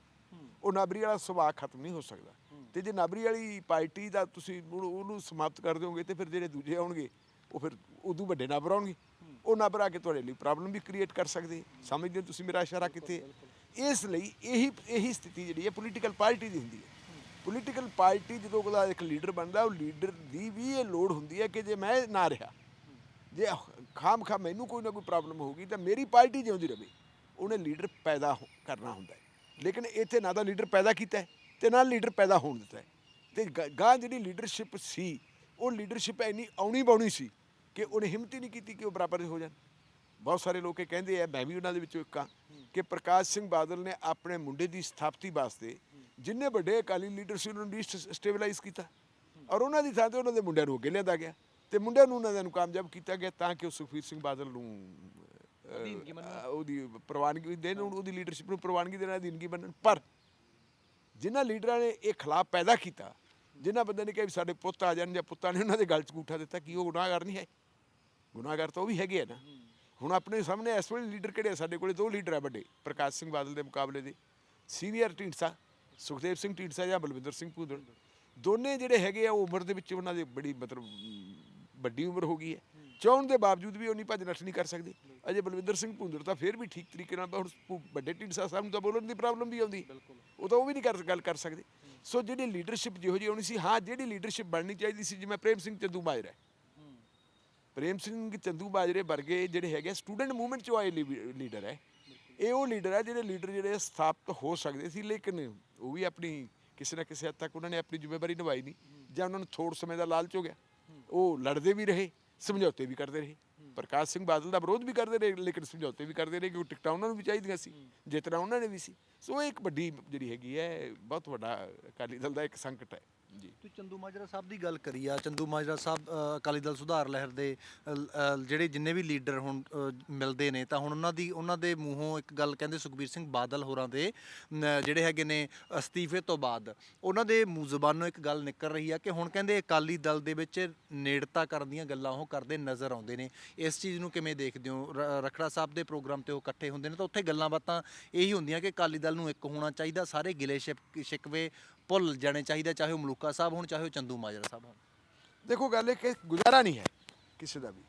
A: ਉਹ ਨਾਬਰੀ ਵਾਲਾ ਸੁਭਾਅ ਖਤਮ ਨਹੀਂ ਹੋ ਸਕਦਾ। ਤੇ ਜੇ ਨਾਬਰੀ ਵਾਲੀ ਪਾਰਟੀ ਦਾ ਤੁਸੀਂ ਉਹਨੂੰ ਸਮਾਪਤ ਕਰ ਦਿਓਗੇ ਤੇ ਫਿਰ ਜਿਹੜੇ ਦੂਜੇ ਆਉਣਗੇ ਉਹ ਫਿਰ ਉਦੋਂ ਵੱਡੇ ਨਾਬਰ ਆਉਣਗੇ। ਉਹ ਨਾਬਰ ਆ ਕੇ ਤੁਹਾਡੇ ਲਈ ਪ੍ਰੋਬਲਮ ਵੀ ਕ੍ਰੀਏਟ ਕਰ ਸਕਦੇ। ਸਮਝਦੇ ਹੋ ਤੁਸੀਂ ਮੇਰਾ ਇਸ਼ਾਰਾ ਕਿੱਥੇ? ਇਸ ਲਈ ਇਹੀ ਇਹੀ ਸਥਿਤੀ ਜਿਹੜੀ ਹੈ ਪੋਲੀਟੀਕਲ ਪਾਰਟੀ ਦੀ ਹੁੰਦੀ ਹੈ। ਪੋਲੀਟੀਕਲ ਪਾਰਟੀ ਜਦੋਂ ਉਹਦਾ ਇੱਕ ਲੀਡਰ ਬਣਦਾ ਉਹ ਲੀਡਰ ਦੀ ਵੀ ਇਹ ਲੋੜ ਹੁੰਦੀ ਹੈ ਕਿ ਜੇ ਮੈਂ ਨਾ ਰਿਹਾ ਜੇ ਖਾਮ ਖਾ ਮੈਨੂੰ ਕੋਈ ਨਾ ਕੋਈ ਪ੍ਰੋਬਲਮ ਹੋਊਗੀ ਤਾਂ ਮੇਰੀ ਪਾਰਟੀ ਜਿਉਂਦੀ ਰਹੇ ਉਹਨੇ ਲੀਡਰ ਪੈਦਾ ਕਰਨਾ ਹੁੰਦਾ ਹੈ। ਲੇਕਿਨ ਇੱਥੇ ਨਾ ਤਾਂ ਲੀਡਰ ਪੈਦਾ ਕੀਤਾ ਹੈ। ਤੇ ਨਾ ਲੀਡਰ ਪੈਦਾ ਹੋਣ ਦਿੱਤਾ ਤੇ ਗ- ਜਿਹੜੀ ਲੀਡਰਸ਼ਿਪ ਸੀ ਉਹ ਲੀਡਰਸ਼ਿਪ ਇੰਨੀ ਆਉਣੀ ਬਾਉਣੀ ਸੀ ਕਿ ਉਹਨੇ ਹਿੰਮਤ ਹੀ ਨਹੀਂ ਕੀਤੀ ਕਿ ਉਹ ਬਰਾਬਰ ਹੋ ਜਾਣ। ਬਹੁਤ ਸਾਰੇ ਲੋਕ ਇਹ ਕਹਿੰਦੇ ਆ ਮੈਂ ਵੀ ਉਹਨਾਂ ਦੇ ਵਿੱਚੋਂ ਇੱਕ ਹਾਂ ਕਿ ਪ੍ਰਕਾਸ਼ ਸਿੰਘ ਬਾਦਲ ਨੇ ਆਪਣੇ ਮੁੰਡੇ ਦੀ ਸਥਾਪਤੀ ਵਾਸਤੇ ਜਿੰਨੇ ਵੱਡੇ ਅਕਾਲੀ ਲੀਡਰ ਸੀ ਉਹਨਾਂ ਨੂੰ ਸਟੇਬਲਾਈਜ਼ ਕੀਤਾ। ਔਰ ਉਹਨਾਂ ਦੀ ਥਾਂ ਤੇ ਉਹਨਾਂ ਦੇ ਮੁੰਡਿਆਂ ਨੂੰ ਅੱਗੇ ਲਿਆਂਦਾ ਗਿਆ। ਤੇ ਮੁੰਡਿਆਂ ਨੂੰ ਉਹਨਾਂ ਨੂੰ ਕਾਮਯਾਬ ਕੀਤਾ ਗਿਆ ਤਾਂ ਕਿ ਉਹ ਸੁਖਬੀਰ ਸਿੰਘ ਬਾਦਲ ਨੂੰ ਉਹਦੀ ਪ੍ਰਵਾਨਗੀ ਦੇਣ ਉਹਦੀ ਲੀਡਰਸ਼ਿਪ ਨੂੰ ਪ੍ਰਵਾਨਗੀ ਦੇਣਾ ਅਧੀਨਗੀ ਬਣਨ ਪਰ ਜਿਨ੍ਹਾਂ ਲੀਡਰਾਂ ਨੇ ਇਹ ਖਿਲਾਫ ਪੈਦਾ ਕੀਤਾ, ਜਿਨ੍ਹਾਂ ਬੰਦੇ ਨੇ ਕਿਹਾ ਵੀ ਸਾਡੇ ਪੁੱਤ ਆ ਜਾਣ ਜਾਂ ਪੁੱਤਾਂ ਨੇ ਉਹਨਾਂ ਦੇ ਗਲ 'ਚ ਗੂਠਾ ਦਿੱਤਾ ਕੀ ਉਹ ਗੁਨਾਹਗਾਰ ਨਹੀਂ ਹੈ। ਗੁਨਾਹਗਾਰ ਤਾਂ ਉਹ ਵੀ ਹੈਗੇ ਆ ਨਾ। ਹੁਣ ਆਪਣੇ ਸਾਹਮਣੇ ਇਸ ਵੇਲੇ ਲੀਡਰ ਕਿਹੜੇ ਆ? ਸਾਡੇ ਕੋਲੇ ਦੋ ਲੀਡਰ ਆ ਵੱਡੇ, ਪ੍ਰਕਾਸ਼ ਸਿੰਘ ਬਾਦਲ ਦੇ ਮੁਕਾਬਲੇ ਦੇ ਸੀਨੀਅਰ ਢੀਂਡਸਾ, ਸੁਖਦੇਵ ਸਿੰਘ ਢੀਂਡਸਾ ਜਾਂ ਬਲਵਿੰਦਰ ਸਿੰਘ ਭੂਦੜ। ਦੋਨੇ ਜਿਹੜੇ ਹੈਗੇ ਆ, ਉਹ ਉਮਰ ਦੇ ਵਿੱਚ ਉਹਨਾਂ ਦੀ ਬੜੀ ਮਤਲਬ, ਵੱਡੀ ਉਮਰ ਹੋ ਗਈ ਹੈ। ਚਾਹੁਣ ਦੇ ਬਾਵਜੂਦ ਵੀ ਉਹ ਨਹੀਂ ਭੱਜ ਨੱਠ ਨਹੀਂ ਕਰ ਸਕਦੇ। ਅਜੇ ਬਲਵਿੰਦਰ ਸਿੰਘ ਭੂੰਦੜ ਤਾਂ ਫਿਰ ਵੀ ਠੀਕ ਤਰੀਕੇ ਨਾਲ ਹੁਣ ਭੂ- ਵੱਡੇ ਢੀਂਡਸਾ ਸਾਹਿਬ ਨੂੰ ਤਾਂ ਬੋਲਣ ਦੀ ਪ੍ਰੋਬਲਮ ਵੀ ਆਉਂਦੀ। ਉਹ ਤਾਂ ਉਹ ਵੀ ਨਹੀਂ ਕਰ ਗੱਲ ਕਰ ਸਕਦੇ। ਸੋ ਜਿਹੜੀ ਲੀਡਰਸ਼ਿਪ ਜਿਹੋ ਜਿਹੀ ਹੋਣੀ ਸੀ ਹਾਂ ਜਿਹੜੀ ਲੀਡਰਸ਼ਿਪ ਬਣਨੀ ਚਾਹੀਦੀ ਸੀ ਜਿਵੇਂ ਪ੍ਰੇਮ ਸਿੰਘ ਚੰਦੂ ਮਾਜਰਾ ਹੈ। ਪ੍ਰੇਮ ਸਿੰਘ ਚੰਦੂ ਬਾਜਰੇ ਵਰਗੇ ਜਿਹੜੇ ਹੈਗੇ ਸਟੂਡੈਂਟ ਮੂਵਮੈਂਟ ਚੋਂ ਆਏ ਲੀਡਰ ਹੈ। ਇਹ ਉਹ ਲੀਡਰ ਹੈ ਜਿਹੜੇ ਲੀਡਰ ਜਿਹੜੇ ਸਥਾਪਿਤ ਹੋ ਸਕਦੇ ਸੀ ਲੇਕਿਨ ਉਹ ਵੀ ਆਪਣੀ ਕਿਸੇ ਨਾ ਕਿਸੇ ਹੱਦ ਤੱਕ ਉਹਨਾਂ ਨੇ ਆਪਣੀ ਜ਼ਿੰਮੇਵਾਰੀ ਨਿਭਾਈ ਨਹੀਂ। ਜਾਂ ਉਹਨਾਂ ਨੂੰ ਥੋੜ ਸਮੇਂ ਦਾ ਲਾਲਚ ਹੋ ਗਿਆ। ਉਹ ਲੜਦੇ ਵੀ ਰਹੇ। ਸਮਝੌਤੇ ਵੀ ਕਰਦੇ ਰਹੇ। ਪ੍ਰਕਾਸ਼ ਸਿੰਘ ਬਾਦਲ ਦਾ ਵਿਰੋਧ ਵੀ ਕਰਦੇ ਰਹੇ ਲੇਕਿਨ ਸਮਝੌਤੇ ਵੀ ਕਰਦੇ ਰਹੇ ਕਿ ਉਹ ਟਿਕਟਾਂ ਉਹਨਾਂ ਨੂੰ ਵੀ ਚਾਹੀਦੀਆਂ ਸੀ ਜਿੱਤਣਾ ਉਹਨਾਂ ਨੇ ਵੀ ਸੀ। ਸੋ ਇਹ ਇੱਕ ਵੱਡੀ ਜਿਹੜੀ ਹੈਗੀ ਹੈ ਬਹੁਤ ਵੱਡਾ ਅਕਾਲੀ ਦਲ ਦਾ ਇੱਕ ਸੰਕਟ ਹੈ। ਜੀ।
B: ਤੁਸੀਂ ਚੰਦੂ ਮਾਜਰਾ ਸਾਹਿਬ ਦੀ ਗੱਲ ਕਰੀ ਆ ਚੰਦੂ ਮਾਜਰਾ ਸਾਹਿਬ ਅ, ਅਕਾਲੀ ਦਲ ਸੁਧਾਰ ਲਹਿਰ ਦੇ ਅ, ਅ, ਜਿਹੜੇ ਜਿੰਨੇ ਵੀ ਲੀਡਰ ਹੁਣ ਅ, ਮਿਲਦੇ ਨੇ ਤਾਂ ਹੁਣ ਉਹਨਾਂ ਦੀ ਉਹਨਾਂ ਦੇ ਮੂੰਹੋਂ ਇੱਕ ਗੱਲ ਕਹਿੰਦੇ ਸੁਖਬੀਰ ਸਿੰਘ ਬਾਦਲ ਹੋਰਾਂ ਦੇ ਨ, ਜਿਹੜੇ ਹੈਗੇ ਨੇ ਅਸਤੀਫੇ ਤੋਂ ਬਾਅਦ ਉਹਨਾਂ ਦੇ ਮੂੰਹ ਜ਼ਬਾਨੋਂ ਇੱਕ ਗੱਲ ਨਿਕਲ ਰਹੀ ਆ ਕਿ ਹੁਣ ਕਹਿੰਦੇ ਅਕਾਲੀ ਦਲ ਦੇ ਵਿੱਚ ਨੇੜਤਾ ਕਰਨ ਦੀਆਂ ਗੱਲਾਂ ਉਹ ਕਰਦੇ ਨਜ਼ਰ ਆਉਂਦੇ ਨੇ। ਇਸ ਚੀਜ਼ ਨੂੰ ਕਿਵੇਂ ਦੇਖਦੇ ਹੋ? ਰ- ਰਖੜਾ ਸਾਹਿਬ ਦੇ ਪ੍ਰੋਗਰਾਮ ਤੇ ਉਹ ਇਕੱਠੇ ਹੁੰਦੇ ਨੇ ਤਾਂ ਉੱਥੇ ਗੱਲਾਂ ਬਾਤਾਂ ਇਹੀ ਹੁੰਦੀਆਂ ਕਿ ਅਕਾਲੀ ਦਲ ਨੂੰ ਇੱਕ ਹੋਣਾ ਚਾਹੀਦਾ ਸਾਰੇ ਗਿਲੇ ਸ਼ਿਕ- ਸ਼ਿਕਵੇ ਭੁੱਲ ਜਾਣੇ ਚਾਹੀਦਾ ਚਾਹੇ ਉਹ ਮਲੂਕਾ ਸਾਹਿਬ ਹੋਣ ਚਾਹੇ ਉਹ ਚੰਦੂ ਮਾਜਰਾ ਸਾਹਿਬ ਹੋਣ।
A: ਦੇਖੋ ਗੱਲ ਇਹ ਕਿ ਗੁਜ਼ਾਰਾ ਨਹੀਂ ਹੈ ਕਿਸੇ ਦਾ ਵੀ।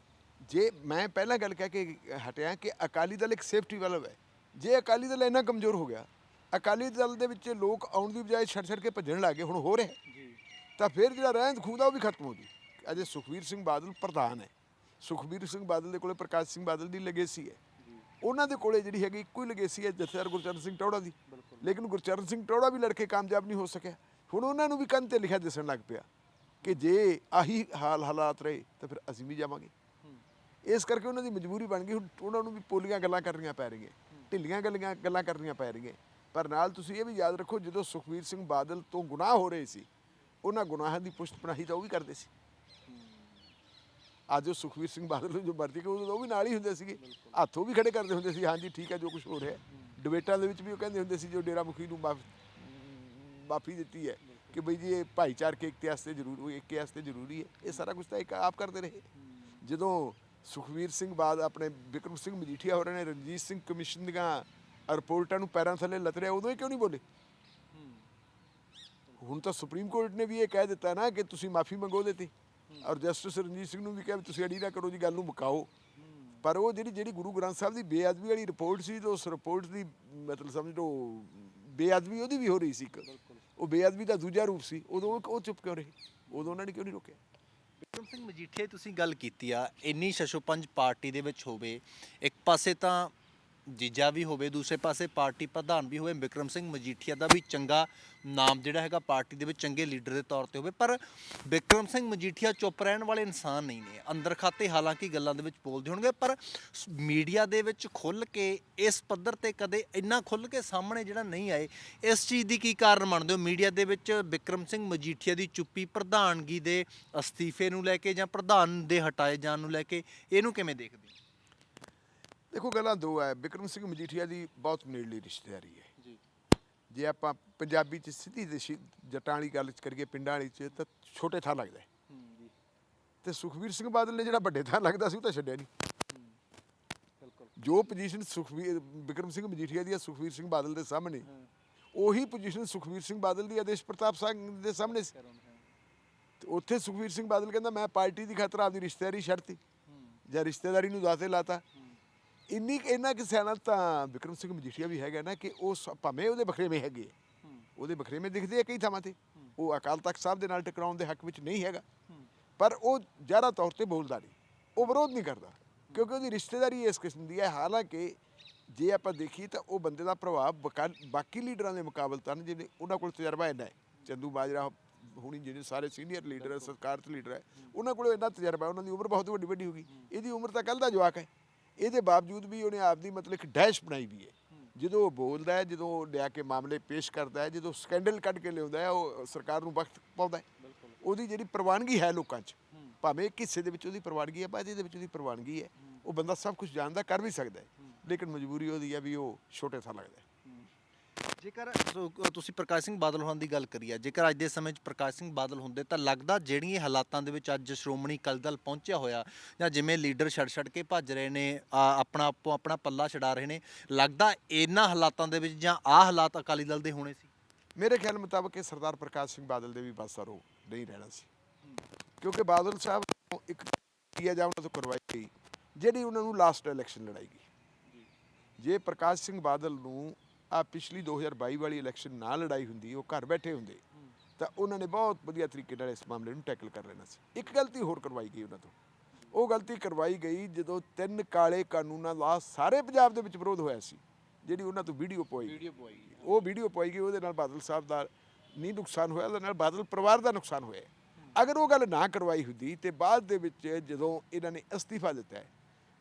A: ਜੇ ਮੈਂ ਪਹਿਲਾਂ ਗੱਲ ਕਹਿ ਕੇ ਹਟਿਆ ਕਿ ਅਕਾਲੀ ਦਲ ਇੱਕ ਸੇਫਟੀ ਵਾਲਾ ਹੈ। ਜੇ ਅਕਾਲੀ ਦਲ ਇੰਨਾ ਕਮਜ਼ੋਰ ਹੋ ਗਿਆ ਅਕਾਲੀ ਦਲ ਦੇ ਵਿੱਚ ਲੋਕ ਆਉਣ ਦੀ ਬਜਾਏ ਛੱਡ ਛੱਡ ਕੇ ਭੱਜਣ ਲੱਗੇ ਹੁਣ ਹੋ ਰਿਹਾ ਹੈ। ਤਾਂ ਫਿਰ ਜਿਹੜਾ ਰਹਿੰਦ ਖੂੰਹਦਾ ਉਹ ਵੀ ਖਤਮ ਹੋ ਜੂ। ਅਜੇ ਸੁਖਵੀਰ ਸਿੰਘ ਬਾਦਲ ਪ੍ਰਧਾਨ ਹੈ। ਸੁਖਵੀਰ ਸਿੰਘ ਬਾਦਲ ਦੇ ਕੋਲੇ ਪ੍ਰਕਾਸ਼ ਸਿੰਘ ਬਾਦਲ ਦੀ ਲੈਗੇਸੀ ਹੈ। ਉਹਨਾਂ ਦੇ ਕੋਲੇ ਜਿਹੜੀ ਹੈਗੀ ਇੱਕੋ ਹੀ ਲੈਗੇਸੀ ਹੈ ਜਥੇਦਾਰ ਗੁਰਚਰਨ ਸਿੰਘ ਟੌੜਾ ਦੀ। ਲੇਕਿਨ ਗੁਰਚਰਨ ਸਿੰਘ ਟੌੜਾ ਵੀ ਲੜਕੇ ਕਾਮਯਾਬ ਨਹੀਂ ਹੋ ਸਕਿਆ। ਹੁਣ ਉਹਨਾਂ ਨੂੰ ਵੀ ਕੰਨ ਤੇ ਲਿਖਿਆ ਦਿਸਣ ਲੱਗ ਪਿਆ ਕਿ ਜੇ ਆਹੀ ਹਾਲ ਹਾਲਾਤ ਰਹੇ ਤਾਂ ਫਿਰ ਅਸੀਂ ਵੀ ਜਾਵਾਂਗੇ। ਇਸ ਕਰਕੇ ਉਹਨਾਂ ਦੀ ਮਜਬੂਰੀ ਬਣ ਗਈ। ਹੁਣ ਉਹਨਾਂ ਨੂੰ ਵੀ ਪੋਲੀਆਂ ਗੱਲਾਂ ਕਰਨੀਆਂ ਪੈ ਰਹੀਆਂ ਢਿੱਲੀਆਂ ਗੱਲਾਂ ਗੱਲਾਂ ਕਰਨੀਆਂ ਪੈ ਰਹੀਆਂ। ਪਰ ਨਾਲ ਤੁਸੀਂ ਇਹ ਵੀ ਯਾਦ ਰੱਖੋ ਜਦੋਂ ਸੁਖਵੀਰ ਸਿੰਘ ਬਾਦਲ ਤੋਂ ਗੁਨਾਹ ਹੋ ਰਹੇ ਸੀ ਉਹਨਾਂ ਗੁਨਾਹਾਂ ਦੀ ਪੁਸ਼ਟ ਪਨਾਹੀ ਤਾਂ ਉਹ ਵੀ ਕਰਦੇ ਸੀ। ਅੱਜ ਉਹ ਸੁਖਵੀਰ ਸਿੰਘ ਬਾਦਲ ਨੂੰ ਜੋ ਮਰਜ਼ੀ ਕਿ ਉਹ ਵੀ ਨਾਲ ਹੀ ਹੁੰਦੇ ਸੀਗੇ। ਹੱਥੋਂ ਵੀ ਖੜੇ ਕਰਦੇ ਹੁੰਦੇ ਸੀ ਹਾਂਜੀ ਠੀਕ ਹੈ ਜੋ ਕੁਝ ਹੋ ਰਿਹਾ ਡਿਬੇਟਾਂ ਦੇ ਵਿੱਚ ਵੀ ਉਹ ਕਹਿੰਦੇ ਹੁੰਦੇ ਸੀ ਜੋ ਡੇਰਾ ਮੁਖੀ ਨੂੰ ਮਾਫ ਮਾਫੀ ਦਿੱਤੀ ਹੈ ਕਿ ਬਈ ਜੀ ਇਹ ਭਾਈਚਾਰਕ ਏਕਤੇ ਵਾਸਤੇ ਜ਼ਰੂਰੀ ਏਕੇ ਵਾਸਤੇ ਜ਼ਰੂਰੀ ਹੈ। ਇਹ ਸਾਰਾ ਕੁਝ ਤਾਂ ਇੱਕ ਆਪ ਕਰਦੇ ਰਹੇ। ਜਦੋਂ ਸੁਖਵੀਰ ਸਿੰਘ ਬਾਦ ਆਪਣੇ ਵਿਕਰਮ ਸਿੰਘ ਮਜੀਠੀਆ ਹੋਰਾਂ ਨੇ ਰਣਜੀਤ ਸਿੰਘ ਕਮਿਸ਼ਨ ਦੀਆਂ ਰਿਪੋਰਟਾਂ ਨੂੰ ਪੈਰਾਂ ਥੱਲੇ ਲੱਤਰਿਆ ਉਦੋਂ ਹੀ ਕਿਉਂ ਨਹੀਂ ਬੋਲੇ? ਹੁਣ ਤਾਂ ਸੁਪਰੀਮ ਕੋਰਟ ਨੇ ਵੀ ਇਹ ਕਹਿ ਦਿੱਤਾ ਨਾ ਕਿ ਤੁਸੀਂ ਮਾਫੀ ਮੰਗੋ ਉਹਦੇ ਤੇ। ਔਰ ਜਸਟਿਸ ਰਣਜੀਤ ਸਿੰਘ ਨੂੰ ਵੀ ਕਿਹਾ ਵੀ ਤੁਸੀਂ ਅੜੀ ਨਾ ਕਰੋ ਜੀ, ਗੱਲ ਨੂੰ ਮੁਕਾਓ। ਪਰ ਉਹ ਜਿਹੜੀ ਜਿਹੜੀ ਗੁਰੂ ਗ੍ਰੰਥ ਸਾਹਿਬ ਦੀ ਬੇਅਦਬੀ ਵਾਲੀ ਰਿਪੋਰਟ ਸੀ, ਤੇ ਉਸ ਰਿਪੋਰਟ ਦੀ ਮਤਲਬ ਸਮਝ ਲਓ, ਬੇਅਦਬੀ ਉਹਦੀ ਵੀ ਹੋ ਰਹੀ ਸੀ ਇੱਕ। ਉਹ ਬੇਅਦਬੀ ਦਾ ਦੂਜਾ ਰੂਪ ਸੀ। ਉਦੋਂ ਉਹ- ਚੁੱਪ ਕਿਉਂ ਰਹੇ? ਉਦੋਂ ਉਹਨਾਂ ਨੇ ਕਿਉਂ ਨਹੀਂ ਰੋਕਿਆ?
B: ਬਿਕਰਮ ਸਿੰਘ ਮਜੀਠੀਆ ਤੁਸੀਂ ਗੱਲ ਕੀਤੀ ਆ, ਇੰਨੀ ਸ਼ਸ਼ੋਪੰਜ ਪਾਰਟੀ ਦੇ ਵਿੱਚ ਹੋਵੇ, ਇੱਕ ਪਾਸੇ ਤਾਂ ਜੀਜਾ ਵੀ ਹੋਵੇ, ਦੂਸਰੇ ਪਾਸੇ ਪਾਰਟੀ ਪ੍ਰਧਾਨ ਵੀ ਹੋਵੇ, ਵਿਕਰਮ ਸਿੰਘ ਮਜੀਠੀਆ ਦਾ ਵੀ ਚੰਗਾ ਨਾਮ ਜਿਹੜਾ ਹੈਗਾ ਪਾਰਟੀ ਦੇ ਵਿੱਚ ਚੰਗੇ ਲੀਡਰ ਦੇ ਤੌਰ ਤੇ ਹੋਵੇ। ਪਰ ਵਿਕਰਮ ਸਿੰਘ ਮਜੀਠੀਆ ਚੁੱਪ ਰਹਿਣ ਵਾਲੇ ਇਨਸਾਨ ਨਹੀਂ ਨੇ। ਅੰਦਰ ਖਾਤੇ ਹਾਲਾਂਕਿ ਗੱਲਾਂ ਦੇ ਵਿੱਚ ਬੋਲਦੇ ਹੋਣਗੇ, ਪਰ ਮੀਡੀਆ ਦੇ ਵਿੱਚ ਖੁੱਲ ਕੇ, ਇਸ ਪੱਧਰ ਤੇ ਕਦੇ ਇੰਨਾ ਖੁੱਲ ਕੇ ਸਾਹਮਣੇ ਜਿਹੜਾ ਨਹੀਂ ਆਏ, ਇਸ ਚੀਜ਼ ਦੀ ਕੀ ਕਾਰਨ ਮੰਨਦੇ ਹੋ? ਮੀਡੀਆ ਦੇ ਵਿੱਚ ਵਿਕਰਮ ਸਿੰਘ ਮਜੀਠੀਆ ਦੀ ਚੁੱਪੀ ਪ੍ਰਧਾਨਗੀ ਦੇ ਅਸਤੀਫੇ ਨੂੰ ਲੈ ਕੇ ਜਾਂ ਪ੍ਰਧਾਨ ਦੇ ਹਟਾਏ ਜਾਣ ਨੂੰ ਲੈ ਕੇ, ਇਹਨੂੰ ਕਿਵੇਂ ਦੇਖਦੇ ਹੋ?
A: ਦੇਖੋ ਗੱਲਾਂ ਦੋ ਹੈ ਵਿਕਰਮ ਸਿੰਘ ਮਜੀਠੀਆ ਦੀ ਬਹੁਤ ਨੇੜਲੀ ਰਿਸ਼ਤੇਦਾਰੀ ਹੈ
B: ਜੀ।
A: ਜੇ ਆਪਾਂ ਪੰਜਾਬੀ ਚ ਸਿੱਧੀ ਦੇਸ਼ੀ ਜੱਟਾਂ ਵਾਲੀ ਗੱਲ ਚ ਕਰੀਏ ਪਿੰਡਾਂ ਵਾਲੀ ਚ ਤਾਂ ਛੋਟੇ ਥਾਂ ਲੱਗਦਾ ਹੈ ਤੇ ਸੁਖਵੀਰ ਸਿੰਘ ਬਾਦਲ ਨੇ ਜਿਹੜਾ ਵੱਡੇ ਥਾਂ ਲੱਗਦਾ ਸੀ ਉਹ ਤਾਂ ਛੱਡਿਆ ਨਹੀਂ
B: ਬਿਲਕੁਲ।
A: ਜੋ ਪੋਜੀਸ਼ਨ ਸੁਖਵੀਰ ਵਿਕਰਮ ਸਿੰਘ ਮਜੀਠੀਆ ਦੀ ਹੈ ਸੁਖਵੀਰ ਸਿੰਘ ਬਾਦਲ ਦੇ ਸਾਹਮਣੇ ਉਹੀ ਪੋਜੀਸ਼ਨ ਸੁਖਵੀਰ ਸਿੰਘ ਬਾਦਲ ਦੀ ਆਦੇਸ਼ ਪ੍ਰਤਾਪ ਸਿੰਘ ਦੇ ਸਾਹਮਣੇ ਸੀ। ਤੇ ਉੱਥੇ ਸੁਖਵੀਰ ਸਿੰਘ ਬਾਦਲ ਕਹਿੰਦਾ ਮੈਂ ਪਾਰਟੀ ਦੀ ਖਾਤਰ ਆਪਦੀ ਰਿਸ਼ਤੇਦਾਰੀ ਛੱਡਤੀ। ਜਾਂ ਰਿਸ਼ਤੇਦਾਰੀ ਨੂੰ ਦਾਤੇ ਲਾਤਾ। ਇੰਨੀ ਕੁ- ਇੰਨਾ ਕਿ ਸਿਆਣਾ ਤਾਂ ਵਿਕਰਮ ਸਿੰਘ ਮਜੀਠੀਆ ਵੀ ਹੈਗਾ ਨਾ ਕਿ ਉਹ ਸ- ਭਾਵੇਂ ਉਹਦੇ ਬਖਰੇਵੇਂ ਹੈਗੇ ਆ, ਉਹਦੇ ਬਖਰੇਵੇਂ ਦਿਖਦੇ ਆ ਕਈ ਥਾਵਾਂ ਤੇ। ਉਹ ਅਕਾਲ ਤਖਤ ਸਾਹਿਬ ਦੇ ਨਾਲ ਟਕਰਾਉਣ ਦੇ ਹੱਕ ਵਿੱਚ ਨਹੀਂ ਹੈਗਾ। ਪਰ ਉਹ ਜ਼ਿਆਦਾ ਤੌਰ ਤੇ ਬੋਲਦਾ ਨਹੀਂ। ਉਹ ਵਿਰੋਧ ਨਹੀਂ ਕਰਦਾ। ਕਿਉਂਕਿ ਉਹਦੀ ਰਿਸ਼ਤੇਦਾਰੀ ਇਸ ਕਿਸਮ ਦੀ ਹੈ। ਹਾਲਾਂਕਿ ਜੇ ਆਪਾਂ ਦੇਖੀਏ ਤਾਂ ਉਹ ਬੰਦੇ ਦਾ ਪ੍ਰਭਾਵ ਬਕਾ- ਬਾਕੀ ਲੀਡਰਾਂ ਦੇ ਮੁਕਾਬਲਤਨ ਜਿਹਨੇ ਉਹਨਾਂ ਕੋਲ ਤਜਰਬਾ ਇੰਨਾ ਹੈ। ਚੰਦੂ ਬਾਜਰਾ ਹੁਣੀ ਜਿਹੜੇ ਸਾਰੇ ਸੀਨੀਅਰ ਲੀਡਰ ਹੈ ਸਰਕਾਰਤ ਲੀਡਰ ਹੈ ਉਹਨਾਂ ਕੋਲ ਇੰਨਾ ਤਜਰਬਾ ਹੈ, ਉਹਨਾਂ ਦੀ ਉਮਰ ਬਹੁਤ ਵੱਡੀ ਵੱਡੀ ਹੋ ਗਈ। ਇਹਦੀ ਉਮਰ ਤਾਂ ਕੱਲ ਦਾ ਜਵਾਕ ਹੈ। ਇਹਦੇ ਬਾਵਜੂਦ ਵੀ ਉਹਨੇ ਆਪਦੀ ਮਤਲਬ ਇੱਕ ਡੈਸ਼ ਬਣਾਈ ਵੀ ਹੈ। ਜਦੋਂ ਉਹ ਬੋਲਦਾ ਹੈ ਜਦੋਂ ਉਹ ਲਿਆ ਕੇ ਮਾਮਲੇ ਪੇਸ਼ ਕਰਦਾ ਹੈ ਜਦੋਂ ਸਕੈਂਡਲ ਕੱਢ ਕੇ ਲਿਆਉਂਦਾ ਹੈ ਉਹ ਸਰਕਾਰ ਨੂੰ ਵਕਤ ਪਾਉਂਦਾ ਹੈ। ਉਹਦੀ ਜਿਹੜੀ ਪ੍ਰਵਾਨਗੀ ਹੈ ਲੋਕਾਂ 'ਚ ਭਾਵੇਂ ਇੱਕ ਹਿੱਸੇ ਦੇ ਵਿੱਚ ਉਹਦੀ ਪ੍ਰਵਾਨਗੀ ਹੈ ਬਾਅਦ ਦੇ ਵਿੱਚ ਉਹਦੀ ਪ੍ਰਵਾਨਗੀ ਹੈ ਉਹ ਬੰਦਾ ਸਭ ਕੁਝ ਜਾਣਦਾ ਕਰ ਵੀ ਸਕਦਾ ਹੈ। ਲੇਕਿਨ ਮਜਬੂਰੀ ਉਹਦੀ ਹੈ ਵੀ ਉਹ ਛੋਟੇ ਥਾਂ ਲੱਗਦਾ ਹੈ।
B: ਜੇਕਰ ਸੋ, ਤੁਸੀਂ ਪ੍ਰਕਾਸ਼ ਸਿੰਘ ਬਾਦਲ ਹੋਣ ਦੀ ਗੱਲ ਕਰੀ ਆ ਜੇਕਰ ਅੱਜ ਦੇ ਸਮੇਂ 'ਚ ਪ੍ਰਕਾਸ਼ ਸਿੰਘ ਬਾਦਲ ਹੁੰਦੇ ਤਾਂ ਲੱਗਦਾ ਜਿਹੜੀਆਂ ਹਾਲਾਤਾਂ ਦੇ ਵਿੱਚ ਅੱਜ ਸ਼੍ਰੋਮਣੀ ਅਕਾਲੀ ਦਲ ਪਹੁੰਚਿਆ ਹੋਇਆ ਜਾਂ ਜਿਵੇਂ ਲੀਡਰ ਛੱਡ ਛੱਡ ਕੇ ਭੱਜ ਰਹੇ ਨੇ ਆ, ਆਪਣਾ ਆਪੋ ਆਪਣਾ ਪੱਲਾ ਛਡਾ ਰਹੇ ਨੇ ਲੱਗਦਾ ਇਹਨਾਂ ਹਾਲਾਤਾਂ ਦੇ ਵਿੱਚ ਜਾਂ ਆ ਹਾਲਾਤ ਅਕਾਲੀ ਦਲ ਦੇ ਹੋਣੇ ਸੀ?
A: ਮੇਰੇ ਖਿਆਲ ਮੁਤਾਬਕ ਇਹ ਸਰਦਾਰ ਪ੍ਰਕਾਸ਼ ਸਿੰਘ ਬਾਦਲ ਦੇ ਵੀ ਬਸ ਰੋ ਨਹੀਂ ਰਹਿਣਾ ਸੀ। ਕਿਉਂਕਿ ਬਾਦਲ ਸਾਹਿਬ ਨੂੰ ਇੱਕ ਕੀ ਜਾਂ ਉਹਨਾਂ ਤੋਂ ਕਰਵਾਈ ਗਈ ਜਿਹੜੀ ਉਹਨਾਂ ਨੂੰ ਲਾਸਟ ਇਲੈਕਸ਼ਨ ਲੜਾਈ ਗਈ। ਜੇ ਪ੍ਰਕਾਸ਼ ਸਿੰਘ ਬਾਦਲ ਨੂੰ ਆ ਪਿਛਲੀ 2022 ਵਾਲੀ ਇਲੈਕਸ਼ਨ ਨਾ ਲੜਾਈ ਹੁੰਦੀ ਉਹ ਘਰ ਬੈਠੇ ਹੁੰਦੇ। ਤਾਂ ਉਹਨਾਂ ਨੇ ਬਹੁਤ ਵਧੀਆ ਤਰੀਕੇ ਨਾਲ ਇਸ ਮਾਮਲੇ ਨੂੰ ਟੈਕਲ ਕਰ ਲੈਣਾ ਸੀ। ਇੱਕ ਗਲਤੀ ਹੋਰ ਕਰਵਾਈ ਗਈ ਉਹਨਾਂ ਤੋਂ। ਉਹ ਗਲਤੀ ਕਰਵਾਈ ਗਈ ਜਦੋਂ ਤਿੰਨ ਕਾਲੇ ਕਾਨੂੰਨਾਂ ਦਾ ਸਾਰੇ ਪੰਜਾਬ ਦੇ ਵਿੱਚ ਵਿਰੋਧ ਹੋਇਆ ਸੀ ਜਿਹੜੀ ਉਹਨਾਂ ਤੋਂ ਵੀਡੀਓ ਪੋਈ ਉਹ ਵੀਡੀਓ ਪੋਈ ਗਈ ਉਹਦੇ ਨਾਲ ਬਾਦਲ ਸਾਹਿਬ ਦਾ ਨਹੀਂ ਨੁਕਸਾਨ ਹੋਇਆ ਉਹਦੇ ਨਾਲ ਬਾਦਲ ਪਰਿਵਾਰ ਦਾ ਨੁਕਸਾਨ ਹੋਇਆ। ਅਗਰ ਉਹ ਗੱਲ ਨਾ ਕਰਵਾਈ ਹੁੰਦੀ ਤੇ ਬਾਅਦ ਦੇ ਵਿੱਚ ਜਦੋਂ ਇਹਨਾਂ ਨੇ ਅਸਤੀਫਾ ਦਿੱਤਾ ਹੈ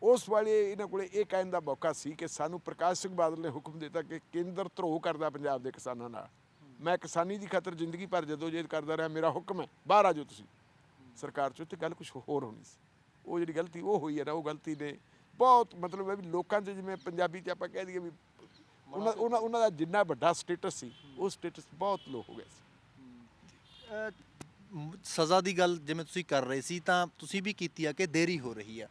A: ਉਸ ਵਾਲੇ ਇਹਨਾਂ ਕੋਲੇ ਇਹ ਕਹਿਣ ਦਾ ਮੌਕਾ ਸੀ ਕਿ ਸਾਨੂੰ ਪ੍ਰਕਾਸ਼ ਸਿੰਘ ਬਾਦਲ ਨੇ ਹੁਕਮ ਦਿੱਤਾ ਕਿ ਕੇਂਦਰ ਧਰੋਹ ਕਰਦਾ ਪੰਜਾਬ ਦੇ ਕਿਸਾਨਾਂ ਨਾਲ। ਮੈਂ ਕਿਸਾਨੀ ਦੀ ਖਾਤਰ ਜ਼ਿੰਦਗੀ ਭਰ ਜਦੋਜਹਿਦ ਕਰਦਾ ਰਿਹਾ ਮੇਰਾ ਹੁਕਮ ਹੈ ਬਾਹਰ ਆ ਜਾਓ ਤੁਸੀਂ। ਸਰਕਾਰ ਚੋਂ ਤੇ ਗੱਲ ਕੁਝ ਹੋਰ ਹੋਣੀ ਸੀ। ਉਹ ਜਿਹੜੀ ਗਲਤੀ ਉਹ ਹੋਈ ਹੈ ਨਾ ਉਹ ਗਲਤੀ ਨੇ ਬਹੁਤ ਮਤਲਬ ਹੈ ਵੀ ਲੋਕਾਂ 'ਚ ਜਿਵੇਂ ਪੰਜਾਬੀ 'ਚ ਆਪਾਂ ਕਹਿ ਦਈਏ ਵੀ ਉਹਨਾਂ ਉਹਨਾਂ ਉਹਨਾਂ ਦਾ ਜਿੰਨਾ ਵੱਡਾ ਸਟੇਟਸ ਸੀ ਉਹ ਸਟੇਟਸ ਬਹੁਤ ਲੋ ਹੋ ਗਿਆ ਸੀ।
B: ਸਜ਼ਾ ਦੀ ਗੱਲ ਜਿਵੇਂ ਤੁਸੀਂ ਕਰ ਰਹੇ ਸੀ ਤਾਂ ਤੁਸੀਂ ਵੀ ਕੀਤੀ ਆ ਕਿ ਦੇਰੀ ਹੋ ਰਹੀ ਆ?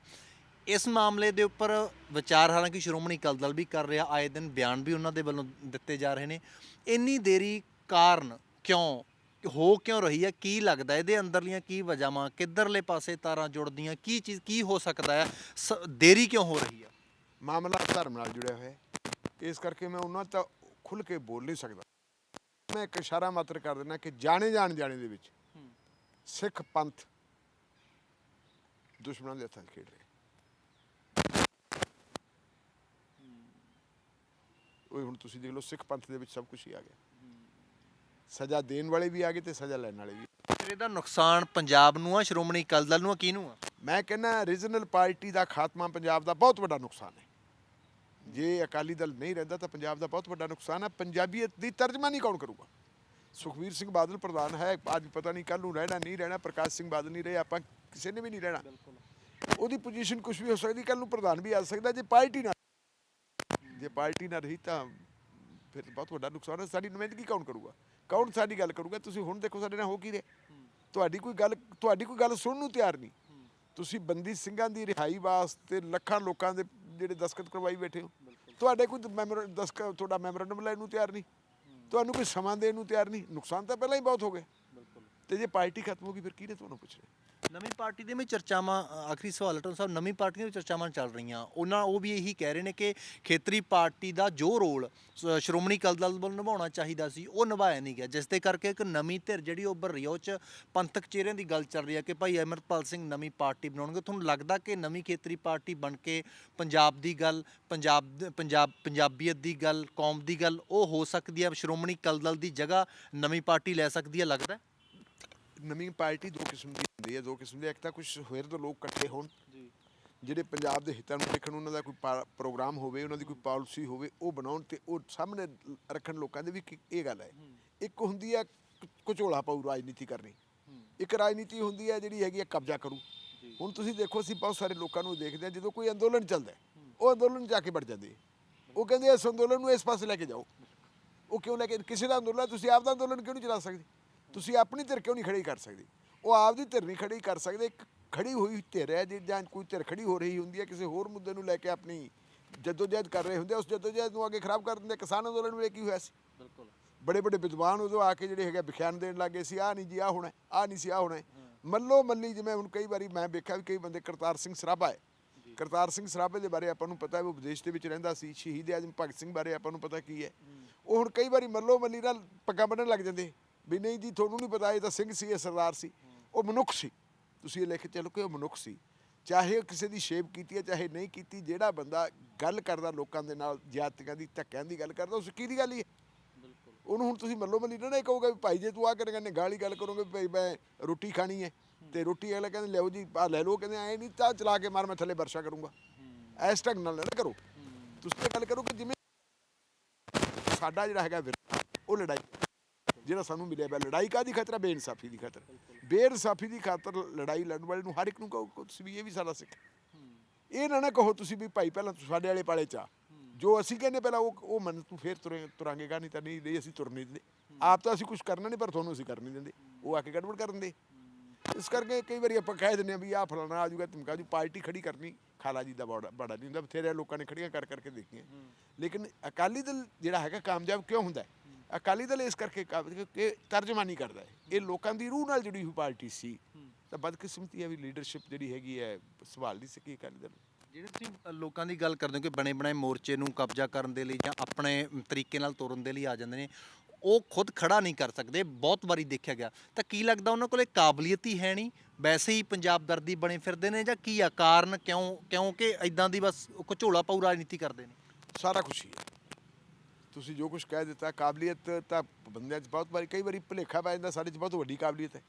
B: ਇਸ ਮਾਮਲੇ ਦੇ ਉੱਪਰ ਵਿਚਾਰ ਹਾਲਾਂਕਿ ਸ਼੍ਰੋਮਣੀ ਅਕਾਲੀ ਦਲ ਵੀ ਕਰ ਰਿਹਾ ਆਏ ਦਿਨ ਬਿਆਨ ਵੀ ਉਹਨਾਂ ਦੇ ਵੱਲੋਂ ਦਿੱਤੇ ਜਾ ਰਹੇ ਨੇ। ਇੰਨੀ ਦੇਰੀ ਕਾਰਨ ਕਿਉਂ ਹੋ ਕਿਉਂ ਰਹੀ ਹੈ? ਕੀ ਲੱਗਦਾ ਇਹਦੇ ਅੰਦਰਲੀਆਂ ਕੀ ਵਜ੍ਹਾਵਾਂ ਕਿੱਧਰਲੇ ਪਾਸੇ ਤਾਰਾਂ ਜੁੜਦੀਆਂ? ਕੀ ਚੀਜ਼ ਕੀ ਹੋ ਸਕਦਾ ਹੈ? ਸ- ਦੇਰੀ ਕਿਉਂ ਹੋ ਰਹੀ ਹੈ?
A: ਮਾਮਲਾ ਧਰਮ ਨਾਲ ਜੁੜਿਆ ਹੋਇਆ ਹੈ। ਇਸ ਕਰਕੇ ਮੈਂ ਉਹਨਾਂ ਤਾਂ ਖੁੱਲ ਕੇ ਬੋਲ ਨਹੀਂ ਸਕਦਾ। ਮੈਂ ਇੱਕ ਇਸ਼ਾਰਾ ਮਾਤਰ ਕਰ ਦਿੰਦਾ ਕਿ ਜਾਣੇ ਜਾਣ ਜਾਣੇ ਦੇ ਵਿੱਚ ਸਿੱਖ ਪੰਥ ਦੁਸ਼ਮਣਾਂ ਦੇ ਹੱਥਾਂ 'ਚ ਖੇਡ ਰਿਹਾ। ਉਹ ਹੁਣ ਤੁਸੀਂ ਦੇਖ ਲਓ ਸਿੱਖ ਪੰਥ ਦੇ ਵਿੱਚ ਸਭ ਕੁਝ ਹੀ ਆ ਗਿਆ। ਸਜ਼ਾ ਦੇਣ ਵਾਲੇ ਵੀ ਆ ਗਏ ਤੇ ਸਜ਼ਾ ਲੈਣ ਵਾਲੇ ਵੀ
B: ਫਿਰ ਇਹਦਾ ਨੁਕਸਾਨ ਪੰਜਾਬ ਨੂੰ ਆ ਸ਼੍ਰੋਮਣੀ ਅਕਾਲੀ ਦਲ ਨੂੰ ਆ ਕਿਹਨੂੰ ਆ?
A: ਮੈਂ ਕਹਿੰਦਾ ਰੀਜਨਲ ਪਾਰਟੀ ਦਾ ਖਾਤਮਾ ਪੰਜਾਬ ਦਾ ਬਹੁਤ ਵੱਡਾ ਨੁਕਸਾਨ ਹੈ। ਜੇ ਅਕਾਲੀ ਦਲ ਨਹੀਂ ਰਹਿੰਦਾ ਤਾਂ ਪੰਜਾਬ ਦਾ ਬਹੁਤ ਵੱਡਾ ਨੁਕਸਾਨ ਹੈ। ਪੰਜਾਬੀਅਤ ਦੀ ਤਰਜਮਾਨੀ ਕੌਣ ਕਰੂਗਾ? ਸੁਖਵੀਰ ਸਿੰਘ ਬਾਦਲ ਪ੍ਰਧਾਨ ਹੈ ਅੱਜ ਪਤਾ ਨਹੀਂ ਕੱਲ ਨੂੰ ਰਹਿਣਾ ਨਹੀਂ ਰਹਿਣਾ ਪ੍ਰਕਾਸ਼ ਸਿੰਘ ਬਾਦਲ ਨਹੀਂ ਰਹੇ ਆਪਾਂ ਕਿਸੇ ਨੇ ਵੀ ਨਹੀਂ ਰਹਿਣਾ। ਉਹਦੀ ਪੋਜੀਸ਼ਨ ਕੁਝ ਵੀ ਹੋ ਸਕਦੀ ਕੱਲ ਨੂੰ ਪ੍ਰਧਾਨ ਵੀ ਆ ਸਕਦਾ ਜੇ ਪਾਰਟੀ ਨਾ ਜੇ ਪਾਰਟੀ ਨਾ ਰਹੀ ਤਾਂ ਫਿਰ ਬਹੁਤ ਵੱਡਾ ਨੁਕਸਾਨ ਹੈ ਸਾਡੀ ਨੁਮਾਇੰਦਗੀ ਕੌਣ ਕਰੂਗਾ? ਕੌਣ ਸਾਡੀ ਗੱਲ ਕਰੂਗਾ? ਤੁਸੀਂ ਹੁਣ ਦੇਖੋ ਸਾਡੇ ਨਾਲ ਹੋ ਕੀ ਰਿਹਾ। ਤੁਹਾਡੀ ਕੋਈ ਗੱਲ ਤੁਹਾਡੀ ਕੋਈ ਗੱਲ ਸੁਣਨ ਨੂੰ ਤਿਆਰ ਨਹੀਂ। ਤੁਸੀਂ ਬੰਦੀ ਸਿੰਘਾਂ ਦੀ ਰਿਹਾਈ ਵਾਸਤੇ ਲੱਖਾਂ ਲੋਕਾਂ ਦੇ ਜਿਹੜੇ ਦਸਖਤ ਕਰਵਾਈ ਬੈਠੇ ਹੋ। ਤੁਹਾਡੇ ਕੋਈ ਮੈਮੋਰ ਦਸਖਤ ਤੁਹਾਡਾ ਮੈਮੋਰੰਡਮ ਲੈਣ ਨੂੰ ਤਿਆਰ ਨਹੀਂ। ਤੁਹਾਨੂੰ ਕੋਈ ਸਮਾਂ ਦੇਣ ਨੂੰ ਤਿਆਰ ਨਹੀਂ। ਨੁਕਸਾਨ ਤਾਂ ਪਹਿਲਾਂ ਹੀ ਬਹੁਤ ਹੋ ਗਿਆ ਤੇ ਜੇ ਪਾਰਟੀ ਖਤਮ ਹੋ ਗਈ ਫਿਰ ਕਿਹਨੇ ਤੁਹਾਨੂੰ ਪੁੱਛਣਾ
B: ਨਵੀਂ ਪਾਰਟੀ ਦੇ ਵਿੱਚ ਚਰਚਾਵਾਂ ਅ, ਆਖਰੀ ਸਵਾਲ ਅਟਲ ਸਾਹਿਬ ਨਵੀਂ ਪਾਰਟੀ ਦੇ ਵਿੱਚ ਚਰਚਾਵਾਂ ਚੱਲ ਰਹੀਆਂ। ਉਹਨਾਂ ਉਹ ਵੀ ਇਹੀ ਕਹਿ ਰਹੇ ਨੇ ਕਿ ਖੇਤਰੀ ਪਾਰਟੀ ਦਾ ਜੋ ਰੋਲ ਸ- ਸ਼੍ਰੋਮਣੀ ਅਕਾਲੀ ਦਲ ਵੱਲੋਂ ਨਿਭਾਉਣਾ ਚਾਹੀਦਾ ਸੀ ਉਹ ਨਿਭਾਇਆ ਨਹੀਂ ਗਿਆ। ਜਿਸ ਦੇ ਕਰਕੇ ਇੱਕ ਨਵੀਂ ਧਿਰ ਜਿਹੜੀ ਉੱਭਰ ਰਹੀ ਆ, ਉਹ ਚ ਪੰਥਕ ਚਿਹਰਿਆਂ ਦੀ ਗੱਲ ਚੱਲ ਰਹੀ ਹੈ ਕਿ ਭਾਈ ਅਮਰਪਾਲ ਸਿੰਘ ਨਵੀਂ ਪਾਰਟੀ ਬਣਾਉਣਗੇ। ਤੁਹਾਨੂੰ ਲੱਗਦਾ ਕਿ ਨਵੀਂ ਖੇਤਰੀ ਪਾਰਟੀ ਬਣ ਕੇ ਪੰਜਾਬ ਦੀ ਗੱਲ ਪੰਜਾਬ ਦੇ- ਪੰਜਾਬ ਪੰਜਾਬੀਅਤ ਦੀ ਗੱਲ ਕੌਮ ਦੀ ਗੱਲ ਉਹ ਹੋ ਸਕਦੀ ਹੈ ਸ਼੍ਰੋਮਣੀ ਅਕਾਲੀ ਦਲ ਦੀ ਜਗ੍ਹਾ ਨਵੀਂ ਪਾਰਟੀ ਲੈ ਸਕਦੀ ਹੈ ਲੱਗਦਾ ਹੈ?
A: ਨਵੀਂ ਪਾਰਟੀ ਦੋ ਕਿਸਮ ਦੀ ਹੁੰਦੀ ਹੈ ਦੋ ਕਿਸਮ ਦੇ ਇੱਕ ਤਾਂ ਕੁਝ ਹੋਰ ਤੋਂ ਲੋਕ ਇਕੱਠੇ ਹੋਣ ਜਿਹੜੇ ਪੰਜਾਬ ਦੇ ਹਿੱਤਾਂ ਨੂੰ ਦੇਖਣ ਉਹਨਾਂ ਦਾ ਕੋਈ ਪ੍ਰੋਗਰਾਮ ਹੋਵੇ ਉਹਨਾਂ ਦੀ ਕੋਈ ਪਾਲਿਸੀ ਹੋਵੇ ਉਹ ਬਣਾਉਣ ਤੇ ਉਹ ਸਾਹਮਣੇ ਰੱਖਣ ਲੋਕਾਂ ਦੇ ਵੀ ਇਹ ਗੱਲ ਹੈ। ਇੱਕ ਹੁੰਦੀ ਹੈ ਕੁਚੋਲਾ ਪਾਉ ਰਾਜਨੀਤੀ ਕਰਨੀ। ਇੱਕ ਰਾਜਨੀਤੀ ਹੁੰਦੀ ਹੈ ਜਿਹੜੀ ਹੈਗੀ ਹੈ ਕਬਜ਼ਾ ਕਰੂ। ਹੁਣ ਤੁਸੀਂ ਦੇਖੋ ਅਸੀਂ ਬਹੁਤ ਸਾਰੇ ਲੋਕਾਂ ਨੂੰ ਦੇਖਦੇ ਹਾਂ ਜਦੋਂ ਕੋਈ ਅੰਦੋਲਨ ਚੱਲਦਾ ਉਹ ਅੰਦੋਲਨ ਜਾ ਕੇ ਵੜ ਜਾਂਦੇ। ਉਹ ਕਹਿੰਦੇ ਇਸ ਅੰਦੋਲਨ ਨੂੰ ਇਸ ਪਾਸੇ ਲੈ ਕੇ ਜਾਓ। ਉਹ ਕਿਉਂ ਲੈ ਕੇ ਕਿਸੇ ਦਾ ਅੰਦੋਲਨ ਤੁਸੀਂ ਆਪ ਦਾ ਅੰਦੋਲਨ ਕਿਉਂ ਨਹੀਂ ਚਲਾ ਸਕਦੇ? ਤੁਸੀਂ ਆਪਣੀ ਧਿਰ ਕਿਉਂ ਨਹੀਂ ਖੜੀ ਕਰ ਸਕਦੇ? ਉਹ ਆਪ ਦੀ ਧਿਰ ਨਹੀਂ ਖੜੀ ਕਰ ਸਕਦੇ ਇੱਕ ਖੜੀ ਹੋਈ ਧਿਰ ਹੈ ਜੇ ਜਾਂ ਕੋਈ ਧਿਰ ਖੜੀ ਹੋ ਰਹੀ ਹੁੰਦੀ ਹੈ ਕਿਸੇ ਹੋਰ ਮੁੱਦੇ ਨੂੰ ਲੈ ਕੇ ਆਪਣੀ ਜਦੋਜਹਿਦ ਕਰ ਰਹੇ ਹੁੰਦੇ ਉਸ ਜਦੋਜਹਿਦ ਨੂੰ ਅੱਗੇ ਖਰਾਬ ਕਰ ਦਿੰਦੇ ਕਿਸਾਨ ਅੰਦੋਲਨ ਵੇਲੇ ਕੀ ਹੋਇਆ ਸੀ?
B: ਬਿਲਕੁਲ।
A: ਬੜੇ ਬੜੇ ਵਿਦਵਾਨ ਉਦੋਂ ਆ ਕੇ ਜਿਹੜੇ ਹੈਗੇ ਵਿਖਿਆਨ ਦੇਣ ਲੱਗੇ ਸੀ ਆ ਨਹੀਂ ਜੀ ਆ ਹੋਣਾ ਆ ਨਹੀਂ ਸੀ ਆ ਹੋਣਾ ਮੱਲੋ ਮੱਲੀ ਜਿਵੇਂ ਹੁਣ ਕਈ ਵਾਰੀ ਮੈਂ ਵੇਖਿਆ ਵੀ ਕਈ ਬੰਦੇ ਕਰਤਾਰ ਸਿੰਘ ਸਰਾਭਾ ਹੈ। ਕਰਤਾਰ ਸਿੰਘ ਸਰਾਭੇ ਦੇ ਬਾਰੇ ਆਪਾਂ ਨੂੰ ਪਤਾ ਹੈ ਉਹ ਵਿਦੇਸ਼ ਦੇ ਵਿੱਚ ਰਹਿੰਦਾ ਸੀ ਸ਼ਹੀਦ ਆਜਮ ਭਗਤ ਸਿੰਘ ਬਾਰੇ ਆਪਾਂ ਨੂੰ ਪਤਾ ਕੀ ਹੈ। ਉਹ ਹੁਣ ਕਈ ਵਾਰੀ ਮੱਲੋ ਮੱਲੀ ਨਾਲ ਪੱਗਾਂ ਬੰਨਣ ਲੱਗ ਜਾਂਦੇ। ਵੀ ਨਹੀਂ ਜੀ ਤੁਹਾਨੂੰ ਨਹੀਂ ਪਤਾ ਇਹ ਤਾਂ ਸਿੰਘ ਸੀ ਇਹ ਸਰਦਾਰ ਸੀ। ਉਹ ਮਨੁੱਖ ਸੀ। ਤੁਸੀਂ ਇਹ ਲਿਖ ਕੇ ਚੱਲੋ ਕਿ ਉਹ ਮਨੁੱਖ ਸੀ। ਚਾਹੇ ਉਹ ਕਿਸੇ ਦੀ ਸ਼ੇਪ ਕੀਤੀ ਹੈ ਚਾਹੇ ਨਹੀਂ ਕੀਤੀ ਜਿਹੜਾ ਬੰਦਾ ਗੱਲ ਕਰਦਾ ਲੋਕਾਂ ਦੇ ਨਾਲ ਜਾਤੀਆਂ ਦੀ ਧੱਕਿਆਂ ਦੀ ਗੱਲ ਕਰਦਾ ਉਸ ਕੀ ਦੀ ਗੱਲ ਹੀ ਹੈ? ਉਹਨੂੰ ਹੁਣ ਤੁਸੀਂ ਮੱਲੋ ਮੱਲੀ ਨਾ ਕਹੋਗੇ ਵੀ ਭਾਈ ਜੇ ਤੂੰ ਆ ਕਰੇਗਾ ਗਾਲੀ ਗੱਲ ਕਰੋਗੇ ਭਾਈ ਮੈਂ ਰੋਟੀ ਖਾਣੀ ਹੈ ਤੇ ਰੋਟੀ ਅਗਲਾ ਕਹਿੰਦੇ ਲਿਆਓ ਜੀ ਆ ਲੈ ਲਓ ਕਹਿੰਦੇ ਐ ਨਹੀਂ ਤਾਂ ਚਲਾ ਕੇ ਮਾਰ ਮੈਂ ਥੱਲੇ ਵਰਸ਼ਾ ਕਰੂੰਗਾ। ਐਸ ਢੰਗ ਨਾਲ ਨਾ ਕਰੋ। ਤੁਸੀਂ ਗੱਲ ਕਰੋ ਕਿ ਜਿਵੇਂ ਸਾਡਾ ਜਿਹੜਾ ਹੈਗਾ ਉਹ ਲੜਾਈ ਜਿਹੜਾ ਸਾਨੂੰ ਮਿਲਿਆ ਪਿਆ, ਲੜਾਈ ਕਾਦੀ ਖਤਰਾ ਬੇਇਨਸਾਫੀ ਦੀ ਖ਼ਤਰ। ਬੇਇਨਸਾਫੀ ਦੀ ਖਾਤਰ ਲੜਾਈ ਲੜਨ ਵਾਲੇ ਨੂੰ ਹਰ ਇੱਕ ਨੂੰ ਕਹੋ ਤੁਸੀਂ ਵੀ ਇਹ ਵੀ ਸਾਡਾ ਸਿੱਖ। ਇਹ ਨਾ ਨਾ ਕਹੋ ਤੁਸੀਂ ਵੀ ਭਾਈ ਪਹਿਲਾਂ ਤੂੰ ਸਾਡੇ ਵਾਲੇ ਪਾਲੇ ਚ ਆ। ਜੋ ਅਸੀਂ ਕਹਿੰਦੇ ਪਹਿਲਾਂ ਉਹ ਉਹ ਮੰਨ ਤੂੰ ਫੇਰ ਤੁਰੇ, ਤੁਰਾਂਗੇਗਾ ਨਹੀਂ ਤਾਂ ਨਹੀਂ ਨਹੀਂ ਅਸੀਂ ਤੁਰ ਨਹੀਂ ਦਿੰਦੇ। ਆਪ ਤਾਂ ਅਸੀਂ ਕੁਝ ਕਰਨਾ ਨਹੀਂ ਪਰ ਤੁਹਾਨੂੰ ਅਸੀਂ ਕਰ ਨਹੀਂ ਦਿੰਦੇ। ਉਹ ਆ ਕੇ ਗੜਬੜ ਕਰਨ ਦੇ। ਇਸ ਕਰਕੇ ਕਈ ਵਾਰੀ ਆਪਾਂ ਕਹਿ ਦਿੰਦੇ ਆ ਵੀ ਆਹ ਫਲਾਣਾ ਆ ਜਾਊਗਾ, ਧਮਕਾ ਜੂ ਪਾਰਟੀ ਖੜੀ ਕਰਨੀ, ਖਾਲਾ ਜੀ ਦਾ ਬੜਾ ਬੜਾ ਨਹੀਂ ਹੁੰਦਾ ਬਥੇਰੇ ਲੋਕਾਂ ਨੇ ਖੜੀਆਂ ਕਰ ਕਰਕੇ ਦੇਖੀਆਂ। ਲੇਕਿਨ ਅਕਾਲੀ ਦਲ ਜਿਹੜਾ ਹੈਗਾ ਕਾਮਯਾਬ ਕਿਉਂ ਹੁੰਦਾ? ਅਕਾਲੀ ਦਲ ਇਸ ਕਰਕੇ ਕਾਮਯਾਬ ਕਿ ਤਰਜਮਾਨੀ ਕਰਦਾ ਹੈ। ਇਹ ਲੋਕਾਂ ਦੀ ਰੂਹ ਨਾਲ ਜੁੜੀ ਹੋਈ ਪਾਰਟੀ ਸੀ। ਤਾਂ ਬਦਕਿਸਮਤੀ ਹੈ ਵੀ ਲੀਡਰਸ਼ਿਪ ਜਿਹੜੀ ਹੈਗੀ ਹੈ ਸੰਭਾਲ ਨਹੀਂ ਸਕੀ ਅਕਾਲੀ ਦਲ
B: ਜਿਹੜੇ ਤੁਸੀਂ ਲੋਕਾਂ ਦੀ ਗੱਲ ਕਰਦੇ ਹੋ ਕਿ ਬਣੇ ਬਣਾਏ ਮੋਰਚੇ ਨੂੰ ਕਬਜ਼ਾ ਕਰਨ ਦੇ ਲਈ ਜਾਂ ਆਪਣੇ ਤਰੀਕੇ ਨਾਲ ਤੋਰਨ ਦੇ ਲਈ ਆ ਜਾਂਦੇ ਨੇ ਉਹ ਖੁਦ ਖੜਾ ਨਹੀਂ ਕਰ ਸਕਦੇ। ਬਹੁਤ ਵਾਰੀ ਦੇਖਿਆ ਗਿਆ। ਤਾਂ ਕੀ ਲੱਗਦਾ ਉਹਨਾਂ ਕੋਲੇ ਕਾਬਲੀਅਤ ਹੀ ਹੈ ਨਹੀਂ? ਵੈਸੇ ਹੀ ਪੰਜਾਬ ਦਰਦੀ ਬਣੇ ਫਿਰਦੇ ਨੇ ਜਾਂ ਕੀ ਆ? ਕਾਰਨ ਕਿਉਂ ਕਿਉਂਕਿ ਇਦਾਂ ਦੀ ਬਸ ਘਚੋਲਾ ਪਾਉ ਰਾਜਨੀਤੀ ਕਰਦੇ ਨੇ।
A: ਸਾਰਾ ਕੁਝ ਹੀ ਹੈ। ਤੁਸੀਂ ਜੋ ਕੁਝ ਕਹਿ ਦਿੱਤਾ ਕਾਬਲੀਅਤ ਤਾਂ ਬੰਦਿਆਂ 'ਚ ਬਹੁਤ ਵਾਰੀ ਕਈ ਵਾਰੀ ਭੁਲੇਖਾ ਪੈ ਜਾਂਦਾ ਸਾਡੇ 'ਚ ਬਹੁਤ ਵੱਡੀ ਕਾਬਲੀਅਤ ਹੈ।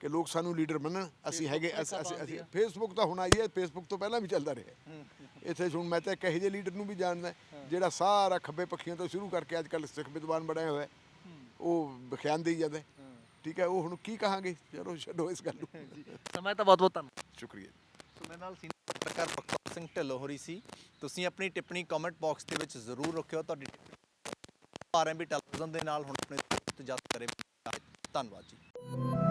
A: ਕਿ ਲੋਕ ਸਾਨੂੰ ਲੀਡਰ ਮੰਨਣ ਅਸੀਂ ਹੈਗੇ ਅਸੀਂ ਫੇਸਬੁੱਕ ਤਾਂ ਹੁਣ ਆਈ ਹੈ ਫੇਸਬੁੱਕ ਤੋਂ ਪਹਿਲਾਂ ਵੀ ਚੱਲਦਾ ਰਿਹਾ। ਇੱਥੇ ਹੁਣ ਮੈਂ ਤਾਂ ਇੱਕ ਇਹੋ ਜਿਹੇ ਲੀਡਰ ਨੂੰ ਵੀ ਜਾਣਦਾ ਜਿਹੜਾ ਸਾਰਾ ਖੱਬੇ ਪੱਖੀਆਂ ਤੋਂ ਸ਼ੁਰੂ ਕਰਕੇ ਅੱਜ ਕੱਲ੍ਹ ਸਿੱਖ ਵਿਦਵਾਨ ਬਣਿਆ ਹੋਇਆ। ਉਹ ਬਖਿਆਨ ਦੇਈ ਜਾਂਦਾ। ਠੀਕ ਹੈ ਉਹ ਹੁਣ ਕੀ ਕਹਾਂਗੇ? ਚਲੋ ਛੱਡੋ ਇਸ ਗੱਲ ਨੂੰ।
B: ਸਮਾਂ ਤਾਂ ਬਹੁਤ ਬਹੁਤ ਧੰਨਵਾਦ।
A: ਸ਼ੁਕਰੀਆ
B: ਸੋ ਮੇਰੇ ਨਾਲ ਪੱਤਰਕਾਰ ਬਖਤੌਰ ਸਿੰਘ ਢਿੱਲੋਂ ਹੋਰੀ ਸੀ। ਤੁਸੀਂ ਆਪਣੀ ਟਿੱਪਣੀ ਕਮੈਂਟ ਬਾਕਸ ਦੇ ਵਿੱਚ ਜ਼ਰੂਰ ਰੱਖਿਓ। ਤੁਹਾਡੀ ਆਰਐਮਬੀ ਟੈਲੀਵਿਜ਼ਨ ਦੇ ਨਾਲ ਹੁਣ ਆਪਣੇ ਇਜਾਜ਼ਤ ਕਰੇ। ਧੰਨਵਾਦ ਜੀ।